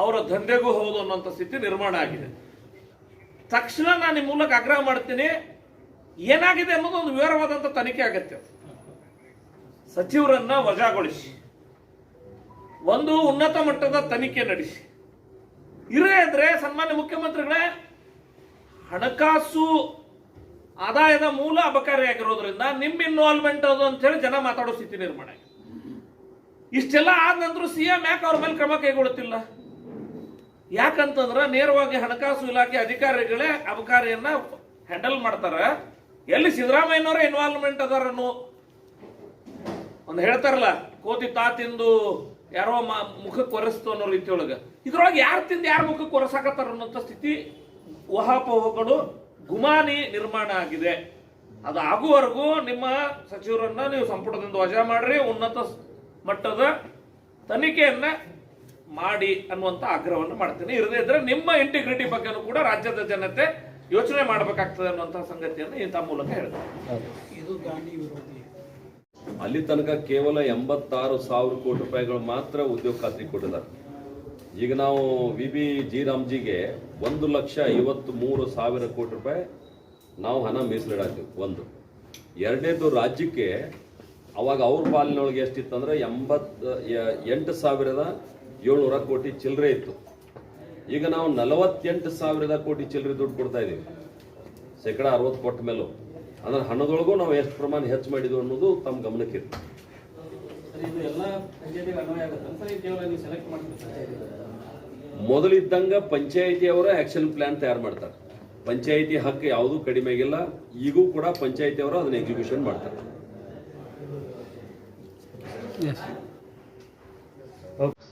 ಅವರ ದಂಧೆಗೂ ಹೌದು ಅನ್ನುವಂಥ ಸ್ಥಿತಿ ನಿರ್ಮಾಣ ಆಗಿದೆ. ತಕ್ಷಣ ನಾನು ನಿಮ್ಮ ಮೂಲಕ ಆಗ್ರಹ ಮಾಡ್ತೀನಿ, ಏನಾಗಿದೆ ಅನ್ನೋದು ಒಂದು ವಿವರವಾದಂಥ ತನಿಖೆ ಆಗತ್ತೆ. ಸಚಿವರನ್ನ ವಜಾಗೊಳಿಸಿ. ಒಂದು ಉನ್ನತ ಮಟ್ಟದ ತನಿಖೆ ನಡೆಸಿ. ಇರೇ ಇದ್ರೆ ಸನ್ಮಾನ್ಯ ಮುಖ್ಯಮಂತ್ರಿಗಳೇ, ಹಣಕಾಸು ಆದಾಯದ ಮೂಲ ಅಬಕಾರಿಯಾಗಿರೋದ್ರಿಂದ ನಿಮ್ಮ ಇನ್ವಾಲ್ವ್ಮೆಂಟ್ ಅದು ಅಂತ ಹೇಳಿ ಜನ ಮಾತಾಡೋ ಸ್ಥಿತಿ ನಿರ್ಮಾಣ ಇಷ್ಟೆಲ್ಲ ಆದ ನಂತರ ಸಿಎಂ ಯಾಕೆ ಅವ್ರ ಮೇಲೆ ಕ್ರಮ ಕೈಗೊಳ್ಳುತ್ತಿಲ್ಲ? ಯಾಕಂತಂದ್ರೆ ನೇರವಾಗಿ ಹಣಕಾಸು ಇಲಾಖೆ ಅಧಿಕಾರಿಗಳೇ ಅಬಕಾರಿಯನ್ನ ಹ್ಯಾಂಡಲ್ ಮಾಡ್ತಾರ. ಎಲ್ಲಿ ಸಿದ್ದರಾಮಯ್ಯನವರ ಇನ್ವಾಲ್ವ್ಮೆಂಟ್ ಅದಾರನು ಒಂದು ಹೇಳ್ತಾರಲ್ಲ, ಕೋತಿ ತಾ ತಿಂದು ಯಾರೋ ಮುಖಕ್ಕೆ ಒರೆಸ್ತು ಅನ್ನೋ ರೀತಿಯೊಳಗ ಇದ್ರೊಳಗೆ ಯಾರು ತಿಂದು ಯಾರ ಮುಖಕ್ಕೆ ಕೊರೆಸಾಕತ್ತಾರ ಅನ್ನೋಂಥ ಸ್ಥಿತಿ ಊಹಾಪೋಹಗಳು ಗುಮಾನಿ ನಿರ್ಮಾಣ ಆಗಿದೆ. ಅದು ಆಗುವವರೆಗೂ ನಿಮ್ಮ ಸಚಿವರನ್ನ ನೀವು ಸಂಪುಟದಿಂದ ವಜಾ ಮಾಡ್ರಿ, ಉನ್ನತ ಸ್- ಮಟ್ಟದ ತನಿಖೆಯನ್ನ ಮಾಡಿ ಅನ್ನುವಂತ ಆಗ್ರಹವನ್ನು ಮಾಡ್ತೇನೆ. ಇರದೇ ಇದ್ರೆ ನಿಮ್ಮ ಇಂಟಿಗ್ರಿಟಿ ಬಗ್ಗೆನೂ ಕೂಡ ರಾಜ್ಯದ ಜನತೆ ಯೋಚನೆ ಮಾಡಬೇಕಾಗ್ತದೆ ಅನ್ನುವಂತಹ ಸಂಗತಿಯನ್ನು ಇಂಥ ಮೂಲಕ ಹೇಳ್ತಾರೆ ಇದು ಗಾಂಧಿ ವಿರೋಧಿ. ಅಲ್ಲಿ ತನಕ ಕೇವಲ ಎಂಬತ್ತಾರು ಸಾವಿರ ಕೋಟಿ ರೂಪಾಯಿಗಳು ಮಾತ್ರ ಉದ್ಯೋಗ ಖಾತ್ರಿ ಕೊಟ್ಟಿದ್ದಾರೆ. ಈಗ ನಾವು ವಿ ಬಿ ಜಿ ರಾಮ್ಜಿಗೆ ಒಂದು ಲಕ್ಷ ಐವತ್ತು ಮೂರು ಸಾವಿರ ಕೋಟಿ ರೂಪಾಯಿ ನಾವು ಹಣ ಮೀಸಲಿಡಾಕ್ತೀವಿ ಒಂದು. ಎರಡನೇದು ರಾಜ್ಯಕ್ಕೆ ಅವಾಗ ಅವ್ರ ಪಾಲಿನೊಳಗೆ ಎಷ್ಟಿತ್ತಂದ್ರೆ ಎಂಬತ್ತು ಎಂಬತ್ ಎಂಟು ಸಾವಿರದ ಏಳ್ನೂರ ಕೋಟಿ ಚಿಲ್ಲರೆ ಇತ್ತು. ಈಗ ನಾವು ನಲವತ್ತೆಂಟು ಸಾವಿರದ ಕೋಟಿ ಚಿಲ್ಲರೆ ದುಡ್ಡು ಕೊಡ್ತಾ ಇದ್ದೀವಿ ಶೇಕಡ ಅರವತ್ತು ಕೊಟ್ಟ ಮೇಲೂ. ಅಂದ್ರೆ ಹಣದೊಳಗೂ ನಾವು ಎಷ್ಟು ಪ್ರಮಾಣ ಹೆಚ್ಚು ಮಾಡಿದ್ವಿ ಅನ್ನೋದು ತಮ್ಮ ಗಮನಕ್ಕೆ ಇತ್ತು ಸರ್ ಆ್ಯಕ್ಷನ್ ಪ್ಲ್ಯಾನ್ ಅನ್ವಯ ಆಗುತ್ತೆ. ಸರ್ ಕೇವಲ ನೀವು ಸೆಲೆಕ್ಟ್ ಮಾಡ್ತೀವಿ ಮೊದಲಿದ್ದಂಗ ಪಂಚಾಯಿತಿ ಅವರ ಆಕ್ಷನ್ ಪ್ಲಾನ್ ತಯಾರು ಮಾಡ್ತಾರೆ. ಪಂಚಾಯಿತಿ ಹಕ್ಕು ಯಾವುದೂ ಕಡಿಮೆ ಆಗಿಲ್ಲ. ಈಗೂ ಕೂಡ ಪಂಚಾಯಿತಿ ಅವರು ಅದನ್ನ ಎಕ್ಸಿಕ್ಯೂಷನ್ ಮಾಡ್ತಾರೆ. Yes. Okay.